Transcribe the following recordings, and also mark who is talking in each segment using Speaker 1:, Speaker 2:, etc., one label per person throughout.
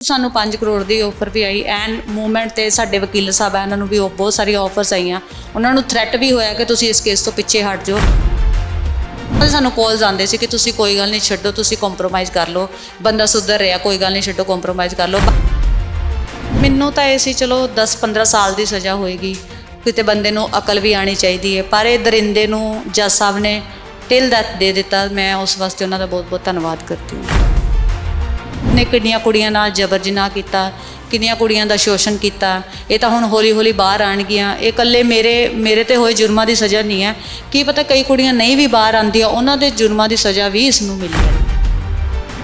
Speaker 1: ਸਾਨੂੰ 5 ਕਰੋੜ ਦੀ ਆਫਰ ਵੀ ਆਈ। ਐਂਡ ਮੂਵਮੈਂਟ ਤੇ ਸਾਡੇ ਵਕੀਲ ਸਾਹਿਬ ਆ, ਇਹਨਾਂ ਨੂੰ ਵੀ ਉਹ ਬਹੁਤ ਸਾਰੀਆਂ ਆਫਰਸ ਆਈਆਂ। ਉਹਨਾਂ ਨੂੰ ਥ੍ਰੈਟ ਵੀ ਹੋਇਆ ਕਿ ਤੁਸੀਂ ਇਸ ਕੇਸ ਤੋਂ ਪਿੱਛੇ ਹਟ ਜਾਓ। ਪਰ ਸਾਨੂੰ ਕਾਲਸ ਆਉਂਦੇ ਸੀ ਕਿ ਤੁਸੀਂ ਕੋਈ ਗੱਲ ਨਹੀਂ ਛੱਡੋ, ਤੁਸੀਂ ਕੰਪਰੋਮਾਈਜ਼ ਕਰ ਲਓ। ਬੰਦਾ ਸੁਧਰ ਰਿਹਾ, ਕੋਈ ਗੱਲ ਨਹੀਂ ਛੱਡੋ ਕੰਪਰੋਮਾਈਜ਼ ਕਰ ਲਓ। ਮੈਨੂੰ ਤਾਂ ਇਹ ਸੀ, ਚਲੋ 10-15 ਸਾਲ ਦੀ ਸਜ਼ਾ ਹੋਏਗੀ। ਕਿਤੇ ਬੰਦੇ ਨੂੰ ਅਕਲ ਵੀ ਆਣੀ ਚਾਹੀਦੀ ਹੈ। ਪਰ ਇਹ ਦਰਿੰਦੇ ਨੂੰ ਜੱਜ ਸਾਹਿਬ ਨੇ ਟਿਲ ਦੈਥ ਦੇ ਦਿੱਤਾ। ਮੈਂ ਉਸ ਵਾਸਤੇ ਉਹਨਾਂ ਦਾ ਬਹੁਤ-ਬਹੁਤ ਧੰਨਵਾਦ ਕਰਦੀ ਹਾਂ। ਨੇ ਕਿੰਨੀਆਂ ਕੁੜੀਆਂ ਨਾਲ ਜਬਰ ਜਨਾਹ ਕੀਤਾ, ਕਿੰਨੀਆਂ ਕੁੜੀਆਂ ਦਾ ਸ਼ੋਸ਼ਣ ਕੀਤਾ। ਇਹ ਤਾਂ ਹੁਣ ਹੌਲੀ-ਹੌਲੀ ਬਾਹਰ ਆਣਗੀਆਂ ਇਹ ਇਕੱਲੇ ਮੇਰੇ ਮੇਰੇ ਤੇ ਹੋਏ ਜੁਰਮਾਂ ਦੀ ਸਜ਼ਾ ਨਹੀਂ ਹੈ। ਕੀ ਪਤਾ ਕਈ ਕੁੜੀਆਂ ਨਹੀਂ ਵੀ ਬਾਹਰ ਆਉਂਦੀਆਂ, ਉਹਨਾਂ ਦੇ ਜੁਰਮਾਂ ਦੀ ਸਜ਼ਾ ਵੀ ਇਸ ਨੂੰ ਮਿਲੀ ਹੈ।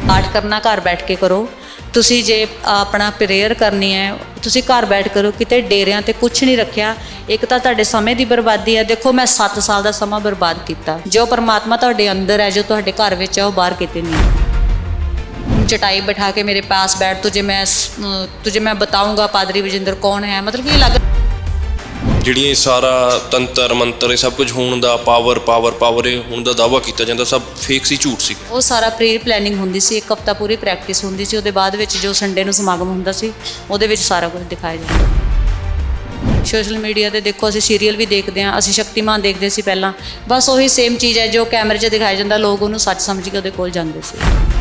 Speaker 1: ਪਾਠ ਕਰਨਾ ਘਰ ਬੈਠ ਕੇ ਕਰੋ। ਤੁਸੀਂ ਜੇ ਆਪਣਾ ਪ੍ਰੇਅਰ ਕਰਨੀ ਹੈ, ਤੁਸੀਂ ਘਰ ਬੈਠ ਕਰੋ, ਕਿਤੇ ਡੇਰਿਆਂ ਤੇ ਕੁਝ ਨਹੀਂ ਰੱਖਿਆ। ਇੱਕ ਤਾਂ ਤੁਹਾਡੇ ਸਮੇਂ ਦੀ ਬਰਬਾਦੀ ਹੈ। ਦੇਖੋ, ਮੈਂ 7 ਸਾਲ ਦਾ ਸਮਾਂ ਬਰਬਾਦ ਕੀਤਾ। ਜੋ ਪਰਮਾਤਮਾ ਤੁਹਾਡੇ ਅੰਦਰ ਹੈ, ਜੋ ਤੁਹਾਡੇ ਘਰ ਵਿੱਚ ਹੈ, ਉਹ ਬਾਹਰ ਕਿਤੇ ਨਹੀਂ चटाई बैठा के मेरे पास बैठ तुझे मैं तुझे मैं बताऊंगा पादरी विजेंद्र कौन है मतलब ये लग
Speaker 2: ਜਿਹੜੀਆਂ ਇਹ ਸਾਰਾ ਤੰਤਰ ਮੰਤਰ ਇਹ ਸਭ ਕੁਝ ਹੋਣ ਦਾ ਪਾਵਰ ਪਾਵਰ ਪਾਵਰ ਇਹ ਹੋਣ ਦਾ ਦਾਵਾ ਕੀਤਾ ਜਾਂਦਾ ਸਭ ਫੇਕ ਸੀ ਝੂਠ ਸੀ
Speaker 1: ਉਹ ਸਾਰਾ ਪ੍ਰੀ ਪਲੈਨਿੰਗ ਹੁੰਦੀ ਸੀ ਇੱਕ ਹਫਤਾ ਪੂਰੀ ਪ੍ਰੈਕਟਿਸ ਹੁੰਦੀ ਸੀ ਉਹਦੇ ਬਾਅਦ ਵਿੱਚ ਜੋ ਸੰਡੇ ਨੂੰ ਸਮਾਗਮ ਹੁੰਦਾ ਸੀ ਉਹਦੇ ਵਿੱਚ ਸਾਰਾ ਕੁਝ ਦਿਖਾਇਆ ਜਾਂਦਾ ਸੋਸ਼ਲ ਮੀਡੀਆ ਤੇ ਦੇਖੋ ਅਸੀਂ ਸੀਰੀਅਲ ਵੀ ਦੇਖਦੇ ਹਾਂ ਅਸੀਂ ਸ਼ਕਤੀਮਾਨ ਦੇਖਦੇ ਸੀ ਪਹਿਲਾਂ ਬਸ ਉਹੀ ਸੇਮ ਚੀਜ਼ ਹੈ ਜੋ ਕੈਮਰੇ 'ਚ ਦਿਖਾਇਆ ਜਾਂਦਾ ਲੋਕ ਉਹਨੂੰ ਸੱਚ ਸਮਝ ਕੇ ਉਹਦੇ ਕੋਲ ਜਾਂਦੇ ਸੀ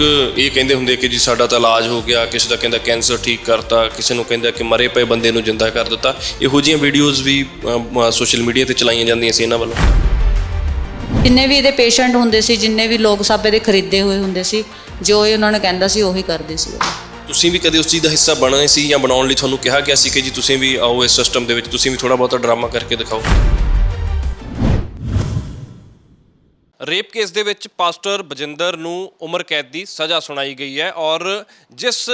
Speaker 2: ਕਿ ਇਹ ਕਹਿੰਦੇ ਹੁੰਦੇ ਕਿ ਜੀ ਸਾਡਾ ਤਾਂ ਇਲਾਜ ਹੋ ਗਿਆ ਕਿਸੇ ਦਾ ਕਹਿੰਦਾ ਕੈਂਸਰ ਠੀਕ ਕਰਤਾ ਕਿਸੇ ਨੂੰ ਕਹਿੰਦਾ ਕਿ ਮਰੇ ਪਏ ਬੰਦੇ ਨੂੰ ਜਿੰਦਾ ਕਰ ਦਿੱਤਾ। ਇਹੋ ਜਿਹੀਆਂ ਵੀਡੀਓਜ਼ ਵੀ ਸੋਸ਼ਲ ਮੀਡੀਆ ਤੇ ਚਲਾਈਆਂ ਜਾਂਦੀਆਂ ਸੀ ਇਹਨਾਂ ਵੱਲੋਂ।
Speaker 1: ਜਿੰਨੇ ਵੀ ਇਹਦੇ ਪੇਸ਼ੈਂਟ ਹੁੰਦੇ ਸੀ ਜਿੰਨੇ ਵੀ ਲੋਕ ਸਭ ਇਹਦੇ ਖਰੀਦੇ ਹੋਏ ਹੁੰਦੇ ਸੀ ਜੋ ਇਹ ਉਹਨਾਂ ਨੇ ਕਹਿੰਦਾ ਸੀ ਉਹੀ ਕਰਦੇ ਸੀ।
Speaker 2: ਤੁਸੀਂ ਵੀ ਕਦੇ ਉਸ ਚੀਜ਼ ਦਾ ਹਿੱਸਾ ਬਣਨੇ ਸੀ ਜਾਂ ਬਣਾਉਣ ਲਈ ਤੁਹਾਨੂੰ ਕਿਹਾ ਗਿਆ ਸੀ ਕਿ ਜੀ ਤੁਸੀਂ ਵੀ ਆਓ ਇਸ ਸਿਸਟਮ ਦੇ ਵਿੱਚ ਤੁਸੀਂ ਵੀ ਥੋੜਾ ਬਹੁਤਾ ਡਰਾਮਾ ਕਰਕੇ ਦਿਖਾਓ? ਰੇਪ ਕੇਸ ਦੇ ਵਿੱਚ ਪਾਸਟਰ ਬਜਿੰਦਰ ਨੂੰ ਉਮਰ ਕੈਦ ਦੀ ਸਜ਼ਾ ਸੁਣਾਈ ਗਈ ਹੈ ਔਰ ਜਿਸ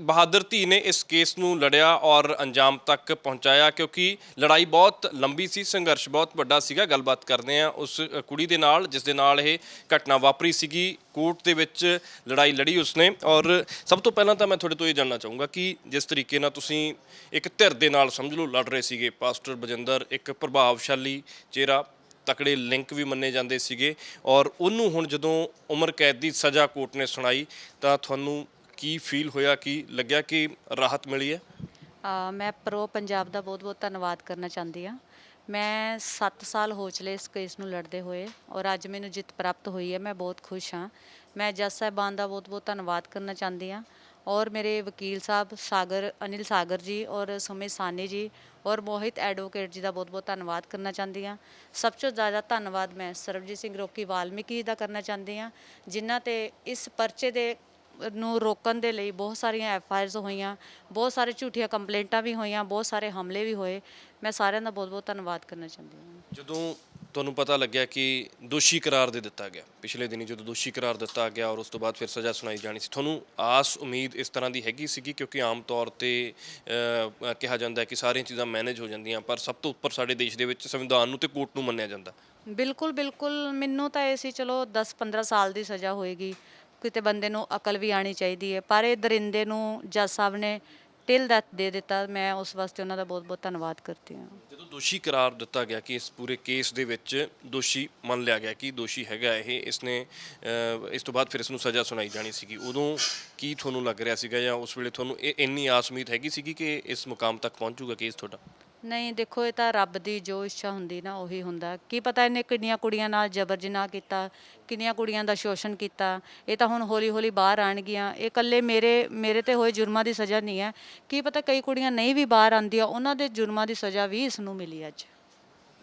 Speaker 2: ਬਹਾਦਰ ਧੀ ਨੇ ਇਸ ਕੇਸ ਨੂੰ ਲੜਿਆ ਔਰ ਅੰਜਾਮ ਤੱਕ ਪਹੁੰਚਾਇਆ ਕਿਉਂਕਿ ਲੜਾਈ ਬਹੁਤ ਲੰਬੀ ਸੀ, ਸੰਘਰਸ਼ ਬਹੁਤ ਵੱਡਾ ਸੀਗਾ, ਗੱਲਬਾਤ ਕਰਦੇ ਆ ਉਸ ਕੁੜੀ ਦੇ ਨਾਲ, ਜਿਸ ਦੇ ਨਾਲ ਇਹ ਘਟਨਾ ਵਾਪਰੀ ਸੀਗੀ, ਕੋਰਟ ਦੇ ਵਿੱਚ ਲੜਾਈ ਲੜੀ ਉਸਨੇ ਔਰ ਸਭ ਤੋਂ ਪਹਿਲਾਂ ਤਾਂ ਮੈਂ ਤੁਹਾਡੇ ਤੋਂ ਇਹ ਜਾਣਨਾ ਚਾਹੂੰਗਾ ਕਿ ਜਿਸ ਤਰੀਕੇ ਨਾਲ ਤੁਸੀਂ ਇੱਕ ਧਿਰ ਦੇ ਨਾਲ ਸਮਝ ਲਓ ਲੜ ਰਹੇ ਸੀਗੇ, ਪਾਸਟਰ ਬਜਿੰਦਰ ਇੱਕ ਪ੍ਰਭਾਵਸ਼ਾਲੀ ਚਿਹਰਾ ਤਕੜੇ ਲਿੰਕ ਵੀ ਮੰਨੇ ਜਾਂਦੇ ਸੀਗੇ ਔਰ ਉਹਨੂੰ ਹੁਣ ਜਦੋਂ ਉਮਰ ਕੈਦ ਦੀ ਸਜ਼ਾ ਕੋਰਟ ਨੇ ਸੁਣਾਈ ਤਾਂ ਤੁਹਾਨੂੰ ਕੀ ਫੀਲ ਹੋਇਆ ਕੀ ਲੱਗਿਆ ਕਿ ਰਾਹਤ ਮਿਲੀ ਹੈ?
Speaker 1: ਅ, ਮੈਂ ਪ੍ਰੋ ਪੰਜਾਬ ਦਾ ਬਹੁਤ-ਬਹੁਤ ਧੰਨਵਾਦ ਕਰਨਾ ਚਾਹੁੰਦੀ ਹਾਂ। ਮੈਂ 7 ਸਾਲ ਹੋ ਚਲੇ ਇਸ ਕੇਸ ਨੂੰ ਲੜਦੇ ਹੋਏ ਔਰ ਅੱਜ ਮੈਨੂੰ ਜਿੱਤ ਪ੍ਰਾਪਤ ਹੋਈ ਹੈ ਮੈਂ ਬਹੁਤ ਖੁਸ਼ ਹਾਂ। ਮੈਂ ਜੱਜ ਸਾਹਿਬਾਨ ਦਾ ਬਹੁਤ-ਬਹੁਤ ਧੰਨਵਾਦ ਕਰਨਾ ਚਾਹੁੰਦੀ ਹਾਂ। ਔਰ ਮੇਰੇ ਵਕੀਲ ਸਾਹਿਬ ਸਾਗਰ, ਅਨਿਲ ਸਾਗਰ ਜੀ ਔਰ ਸੁਮਿਤ ਸਾਨੀ ਜੀ ਔਰ ਮੋਹਿਤ ਐਡਵੋਕੇਟ ਜੀ ਦਾ ਬਹੁਤ-ਬਹੁਤ ਧੰਨਵਾਦ ਕਰਨਾ ਚਾਹੁੰਦੀ ਹਾਂ। ਸਭ ਤੋਂ ਜ਼ਿਆਦਾ ਧੰਨਵਾਦ ਮੈਂ ਸਰਬਜੀਤ ਸਿੰਘ ਰੋਕੀ ਵਾਲਮੀਕੀ ਜੀ ਦਾ ਕਰਨਾ ਚਾਹੁੰਦੀ ਹਾਂ, ਜਿਨ੍ਹਾਂ ਤੇ ਇਸ ਪਰਚੇ ਦੇ ਨੂੰ ਰੋਕਣ ਦੇ ਲਈ ਬਹੁਤ ਸਾਰੀਆਂ ਐਫ ਆਈ ਆਰਸ ਹੋਈਆਂ, ਬਹੁਤ ਸਾਰੇ ਝੂਠੀਆਂ ਕੰਪਲੇਂਟਾਂ ਵੀ ਹੋਈਆਂ, ਬਹੁਤ ਸਾਰੇ ਹਮਲੇ ਵੀ ਹੋਏ। ਮੈਂ ਸਾਰਿਆਂ ਦਾ ਬਹੁਤ-ਬਹੁਤ ਧੰਨਵਾਦ ਕਰਨਾ ਚਾਹੁੰਦੀ ਹਾਂ।
Speaker 2: ਜਦੋਂ ਤੁਹਾਨੂੰ ਪਤਾ ਲੱਗਿਆ ਕਿ ਦੋਸ਼ੀ ਕਰਾਰ ਦੇ ਦਿੱਤਾ ਗਿਆ। ਪਿਛਲੇ ਦਿਨੀ ਜਦੋਂ ਦੋਸ਼ੀ ਕਰਾਰ ਦਿੱਤਾ ਗਿਆ ਔਰ ਉਸ ਤੋਂ ਬਾਅਦ ਫਿਰ ਸਜ਼ਾ ਸੁਣਾਈ ਜਾਣੀ ਸੀ, ਤੁਹਾਨੂੰ ਆਸ, ਉਮੀਦ ਇਸ ਤਰ੍ਹਾਂ ਦੀ ਹੈਗੀ ਸੀਗੀ? ਕਿਉਂਕਿ ਆਮ ਤੌਰ ਤੇ ਕਿਹਾ ਜਾਂਦਾ ਹੈ ਕਿ ਸਾਰੀਆਂ ਚੀਜ਼ਾਂ ਮੈਨੇਜ ਹੋ ਜਾਂਦੀਆਂ, ਪਰ ਸਭ ਤੋਂ ਉੱਪਰ ਸਾਡੇ ਦੇਸ਼ ਦੇ ਵਿੱਚ ਸੰਵਿਧਾਨ ਨੂੰ ਤੇ ਕੋਰਟ ਨੂੰ ਮੰਨਿਆ ਜਾਂਦਾ।
Speaker 1: ਬਿਲਕੁਲ ਬਿਲਕੁਲ। ਮੈਨੂੰ ਤਾਂ ਇਹ ਸੀ, ਚਲੋ 10-15 ਸਾਲ ਦੀ ਸਜ਼ਾ ਹੋਏਗੀ। ਕਿਤੇ ਬੰਦੇ ਨੂੰ ਅਕਲ ਵੀ ਆਣੀ ਚਾਹੀਦੀ ਹੈ, ਪਰ ਇਹ ਦਰਿੰਦੇ ਨੂੰ ਜੱਜ ਸਾਹਿਬ ਨੇ ਟਿਲ ਦੈਥ ਦੇ ਦਿੱਤਾ, ਮੈਂ ਉਸ ਵਾਸਤੇ ਉਹਨਾਂ ਦਾ ਬਹੁਤ-ਬਹੁਤ ਧੰਨਵਾਦ ਕਰਦੀ ਹਾਂ।
Speaker 2: ਜਦੋਂ ਦੋਸ਼ੀ ਕਰਾਰ ਦਿੱਤਾ ਗਿਆ ਕਿ ਇਸ ਪੂਰੇ ਕੇਸ ਦੇ ਵਿੱਚ ਦੋਸ਼ੀ ਮੰਨ ਲਿਆ ਗਿਆ ਕਿ ਦੋਸ਼ੀ ਹੈਗਾ ਇਹ, ਇਸਨੇ ਇਸ ਤੋਂ ਬਾਅਦ ਫਿਰ ਇਸ ਨੂੰ ਸਜ਼ਾ ਸੁਣਾਈ ਜਾਣੀ ਸੀਗੀ, ਉਦੋਂ ਕੀ ਤੁਹਾਨੂੰ ਲੱਗ ਰਿਹਾ ਸੀਗਾ ਜਾਂ ਉਸ ਵੇਲੇ ਤੁਹਾਨੂੰ ਇਹ ਇੰਨੀ ਆਸ ਉਮੀਦ ਹੈਗੀ ਸੀਗੀ ਕਿ ਇਸ ਮੁਕਾਮ ਤੱਕ ਪਹੁੰਚੂਗਾ ਕੇਸ ਤੁਹਾਡਾ?
Speaker 1: ਨਹੀਂ, ਦੇਖੋ, ਇਹ ਤਾਂ ਰੱਬ ਦੀ ਜੋ ਇੱਛਾ ਹੁੰਦੀ ਨਾ, ਉਹੀ ਹੁੰਦਾ। ਕੀ ਪਤਾ ਇਹਨੇ ਕਿੰਨੀਆਂ ਕੁੜੀਆਂ ਨਾਲ ਜਬਰ ਜਨਾਹ ਕੀਤਾ, ਕਿੰਨੀਆਂ ਕੁੜੀਆਂ ਦਾ ਸ਼ੋਸ਼ਣ ਕੀਤਾ। ਇਹ ਤਾਂ ਹੁਣ ਹੌਲੀ-ਹੌਲੀ ਬਾਹਰ ਆਣਗੀਆਂ ਇਹ ਇਕੱਲੇ ਮੇਰੇ ਮੇਰੇ ਤੇ ਹੋਏ ਜੁਰਮਾਂ ਦੀ ਸਜ਼ਾ ਨਹੀਂ ਹੈ। ਕੀ ਪਤਾ ਕਈ ਕੁੜੀਆਂ ਨਹੀਂ ਵੀ ਬਾਹਰ ਆਉਂਦੀਆਂ, ਉਹਨਾਂ ਦੇ ਜੁਰਮਾਂ ਦੀ ਸਜ਼ਾ ਵੀ ਇਸ ਨੂੰ ਮਿਲੀ ਅੱਜ।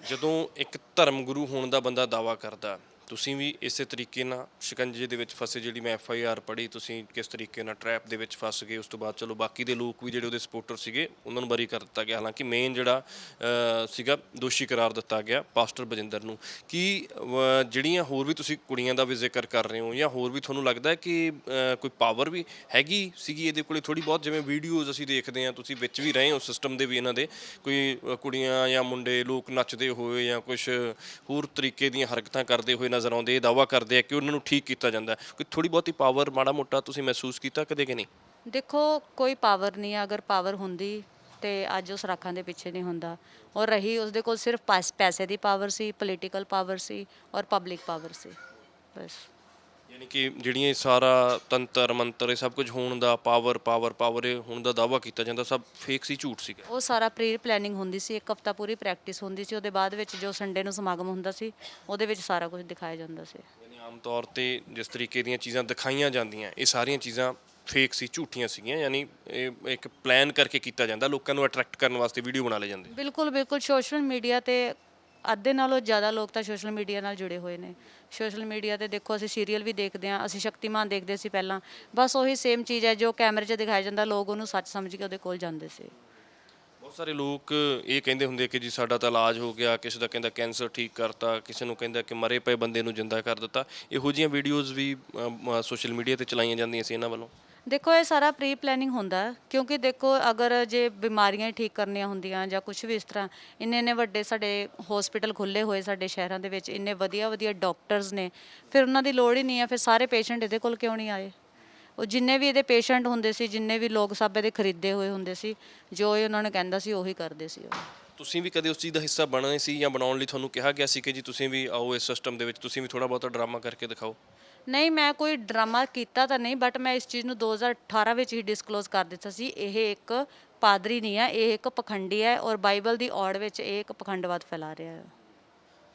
Speaker 2: ਜਦੋਂ ਇੱਕ ਧਰਮ ਗੁਰੂ ਹੋਣ ਦਾ ਬੰਦਾ ਦਾਵਾ ਕਰਦਾ ਤੁਸੀਂ ਵੀ ਇਸੇ ਤਰੀਕੇ ਨਾਲ ਸ਼ਿਕੰਜੇ ਦੇ ਵਿੱਚ ਫਸੇ ਜਿਹੜੀ ਮੈਂ ਐਫ ਆਈ ਆਰ ਪੜ੍ਹੀ, ਤੁਸੀਂ ਕਿਸ ਤਰੀਕੇ ਨਾਲ ਟਰੈਪ ਦੇ ਵਿੱਚ ਫਸ ਗਏ, ਉਸ ਤੋਂ ਬਾਅਦ ਚਲੋ ਬਾਕੀ ਦੇ ਲੋਕ ਵੀ ਜਿਹੜੇ ਉਹਦੇ ਸਪੋਰਟਰ ਸੀਗੇ, ਉਹਨਾਂ ਨੂੰ ਬਰੀ ਕਰ ਦਿੱਤਾ ਗਿਆ। ਹਾਲਾਂਕਿ ਮੇਨ ਜਿਹੜਾ ਸੀਗਾ ਦੋਸ਼ੀ ਕਰਾਰ ਦਿੱਤਾ ਗਿਆ ਪਾਸਟਰ ਬਜਿੰਦਰ ਨੂੰ। ਕੀ ਜਿਹੜੀਆਂ ਹੋਰ ਵੀ ਤੁਸੀਂ ਕੁੜੀਆਂ ਦਾ ਵੀ ਜ਼ਿਕਰ ਕਰ ਰਹੇ ਹੋ ਜਾਂ ਹੋਰ ਵੀ ਤੁਹਾਨੂੰ ਲੱਗਦਾ ਹੈ ਕਿ ਕੋਈ ਪਾਵਰ ਵੀ ਹੈਗੀ ਸੀਗੀ ਇਹਦੇ ਕੋਲੇ? ਥੋੜੀ ਬਹੁਤ ਜਿਵੇਂ ਵੀਡੀਓਜ਼ ਅਸੀਂ ਦੇਖਦੇ ਹਾਂ, ਤੁਸੀਂ ਵਿੱਚ ਵੀ ਰਹੇ ਹੋ ਸਿਸਟਮ ਦੇ ਵੀ ਇਹਨਾਂ ਦੇ। ਕੋਈ ਕੁੜੀਆਂ ਜਾਂ ਮੁੰਡੇ ਲੋਕ ਨੱਚਦੇ ਹੋਏ ਜਾਂ ਕੁਝ ਹੋਰ ਤਰੀਕੇ ਦੀਆਂ ਹਰਕਤਾਂ ਕਰਦੇ ਹੋਏ ਨਜ਼ਰ ਆਉਂਦੇ ਇਹ ਦਾਵਾ ਕਰਦੇ ਆ ਕਿ ਉਹਨਾਂ ਨੂੰ ਠੀਕ ਕੀਤਾ ਜਾਂਦਾ ਕੋਈ ਥੋੜੀ ਬਹੁਤੀ ਪਾਵਰ ਮਾੜਾ ਮੋਟਾ ਤੁਸੀਂ ਮਹਿਸੂਸ ਕੀਤਾ ਕਦੇ ਕਿ ਨਹੀਂ?
Speaker 1: ਦੇਖੋ, ਕੋਈ ਪਾਵਰ ਨਹੀਂ ਹੈ। ਅਗਰ ਪਾਵਰ ਹੁੰਦੀ ਤੇ ਅੱਜ ਉਸ ਰਾਖਾਂ ਦੇ ਪਿੱਛੇ ਨਹੀਂ ਹੁੰਦਾ। ਔਰ ਰਹੀ ਉਸਦੇ ਕੋਲ ਸਿਰਫ ਪੈਸੇ ਦੀ ਪਾਵਰ ਸੀ ਪੋਲੀਟੀਕਲ ਪਾਵਰ ਸੀ ਔਰ ਪਬਲਿਕ ਪਾਵਰ ਸੀ। ਬਸ।
Speaker 2: ਯਾਨੀ ਕਿ ਜਿਹੜੀਆਂ ਇਹ ਸਾਰਾ ਤੰਤਰ ਮੰਤਰ ਇਹ ਸਭ ਕੁਝ ਹੋਣ ਦਾ ਪਾਵਰ ਪਾਵਰ ਪਾਵਰ ਇਹ ਹੋਣ ਦਾ ਦਾਵਾ ਕੀਤਾ ਜਾਂਦਾ ਸਭ ਫੇਕ ਸੀ ਝੂਠ ਸੀਗਾ।
Speaker 1: ਉਹ ਸਾਰਾ ਪ੍ਰੀ ਪਲੈਨਿੰਗ ਹੁੰਦੀ ਸੀ ਇੱਕ ਹਫਤਾ ਪੂਰੀ ਪ੍ਰੈਕਟਿਸ ਹੁੰਦੀ ਸੀ ਉਹਦੇ ਬਾਅਦ ਵਿੱਚ ਜੋ ਸੰਡੇ ਨੂੰ ਸਮਾਗਮ ਹੁੰਦਾ ਸੀ ਉਹਦੇ ਵਿੱਚ ਸਾਰਾ ਕੁਝ ਦਿਖਾਇਆ ਜਾਂਦਾ ਸੀ।
Speaker 2: ਯਾਨੀ ਆਮ ਤੌਰ ਤੇ ਜਿਸ ਤਰੀਕੇ ਦੀਆਂ ਚੀਜ਼ਾਂ ਦਿਖਾਈਆਂ ਜਾਂਦੀਆਂ ਇਹ ਸਾਰੀਆਂ ਚੀਜ਼ਾਂ ਫੇਕ ਸੀ ਝੂਠੀਆਂ ਸੀਗੀਆਂ ਯਾਨੀ ਇਹ ਇੱਕ ਪਲਾਨ ਕਰਕੇ ਕੀਤਾ ਜਾਂਦਾ ਲੋਕਾਂ ਨੂੰ ਅਟਰੈਕਟ ਕਰਨ ਵਾਸਤੇ ਵੀਡੀਓ ਬਣਾ ਲਏ ਜਾਂਦੇ।
Speaker 1: ਬਿਲਕੁਲ ਬਿਲਕੁਲ ਸੋਸ਼ਲ ਮੀਡੀਆ ਤੇ ਅੱਧੇ ਨਾਲੋਂ ਜ਼ਿਆਦਾ ਲੋਕ ਤਾਂ ਸੋਸ਼ਲ ਮੀਡੀਆ ਨਾਲ ਜੁੜੇ ਹੋਏ ਨੇ। ਸੋਸ਼ਲ ਮੀਡੀਆ ਤੇ ਦੇਖੋ, ਅਸੀਂ ਸੀਰੀਅਲ ਵੀ ਦੇਖਦੇ ਹਾਂ, ਅਸੀਂ ਸ਼ਕਤੀਮਾਨ ਦੇਖਦੇ ਸੀ ਪਹਿਲਾਂ। ਬਸ ਉਹੀ ਸੇਮ ਚੀਜ਼ ਹੈ ਜੋ ਕੈਮਰੇ 'ਚ ਦਿਖਾਇਆ ਜਾਂਦਾ, ਲੋਕ ਉਹਨੂੰ ਸੱਚ ਸਮਝ ਕੇ ਉਹਦੇ ਕੋਲ ਜਾਂਦੇ ਸੀ।
Speaker 2: ਬਹੁਤ ਸਾਰੇ ਲੋਕ ਇਹ ਕਹਿੰਦੇ ਹੁੰਦੇ ਕਿ ਜੀ ਸਾਡਾ ਤਾਂ ਇਲਾਜ ਹੋ ਗਿਆ, ਕਿਸੇ ਦਾ ਕਹਿੰਦਾ ਕੈਂਸਰ ਠੀਕ ਕਰਤਾ, ਕਿਸੇ ਨੂੰ ਕਹਿੰਦਾ ਕਿ ਮਰੇ ਪਏ ਬੰਦੇ ਨੂੰ ਜਿੰਦਾ ਕਰ ਦਿੱਤਾ। ਇਹੋ ਜਿਹੀਆਂ ਵੀਡੀਓਜ਼ ਵੀ ਸੋਸ਼ਲ ਮੀਡੀਆ ਤੇ ਚਲਾਈਆਂ ਜਾਂਦੀਆਂ ਸੀ ਇਹਨਾਂ ਵੱਲੋਂ।
Speaker 1: ਦੇਖੋ, ਇਹ ਸਾਰਾ ਪ੍ਰੀ ਪਲੈਨਿੰਗ ਹੁੰਦਾ ਕਿਉਂਕਿ ਦੇਖੋ, ਅਗਰ ਜੇ ਬਿਮਾਰੀਆਂ ਹੀ ਠੀਕ ਕਰਨੀਆਂ ਹੁੰਦੀਆਂ ਜਾਂ ਕੁਝ ਵੀ ਇਸ ਤਰ੍ਹਾਂ, ਇੰਨੇ ਇੰਨੇ ਵੱਡੇ ਸਾਡੇ ਹਸਪੀਟਲ ਖੁੱਲੇ ਹੋਏ ਸਾਡੇ ਸ਼ਹਿਰਾਂ ਦੇ ਵਿੱਚ, ਇੰਨੇ ਵਧੀਆ ਵਧੀਆ ਡਾਕਟਰਸ ਨੇ, ਫਿਰ ਉਹਨਾਂ ਦੀ ਲੋੜ ਹੀ ਨਹੀਂ ਹੈ, ਫਿਰ ਸਾਰੇ ਪੇਸ਼ੈਂਟ ਇਹਦੇ ਕੋਲ ਕਿਉਂ ਨਹੀਂ ਆਏ? ਉਹ ਜਿੰਨੇ ਵੀ ਇਹਦੇ ਪੇਸ਼ੈਂਟ ਹੁੰਦੇ ਸੀ, ਜਿੰਨੇ ਵੀ ਲੋਕ ਸਭ ਇਹਦੇ ਖਰੀਦੇ ਹੋਏ ਹੁੰਦੇ ਸੀ, ਜੋ ਇਹ ਉਹਨਾਂ ਨੂੰ ਕਹਿੰਦਾ ਸੀ, ਉਹੀ ਕਰਦੇ ਸੀ ਉਹ।
Speaker 2: ਤੁਸੀਂ ਵੀ ਕਦੇ ਉਸ ਚੀਜ਼ ਦਾ ਹਿੱਸਾ ਬਣੇ ਸੀ ਜਾਂ ਬਣਾਉਣ ਲਈ ਤੁਹਾਨੂੰ ਕਿਹਾ ਗਿਆ ਸੀ ਕਿ ਜੀ ਤੁਸੀਂ ਵੀ ਆਓ ਇਸ ਸਿਸਟਮ ਦੇ ਵਿੱਚ, ਤੁਸੀਂ ਵੀ ਥੋੜਾ ਬਹੁਤਾ ਡਰਾਮਾ ਕਰਕੇ ਦਿਖਾਓ?
Speaker 1: ਨਹੀਂ, ਮੈਂ ਕੋਈ ਡਰਾਮਾ ਕੀਤਾ ਤਾਂ ਨਹੀਂ ਬਟ ਮੈਂ ਇਸ ਚੀਜ਼ ਨੂੰ 2018 ਵਿੱਚ ਹੀ ਡਿਸਕਲੋਜ਼ ਕਰ ਦਿੱਤਾ ਸੀ। ਇਹ ਇੱਕ ਪਾਦਰੀ ਨਹੀਂ ਹੈ, ਇਹ ਇੱਕ ਪਖੰਡੀ ਹੈ ਔਰ ਬਾਈਬਲ ਦੀ ਔੜ ਵਿੱਚ ਇਹ ਇੱਕ ਪਖੰਡਵਾਦ ਫੈਲਾ ਰਿਹਾ ਹੈ।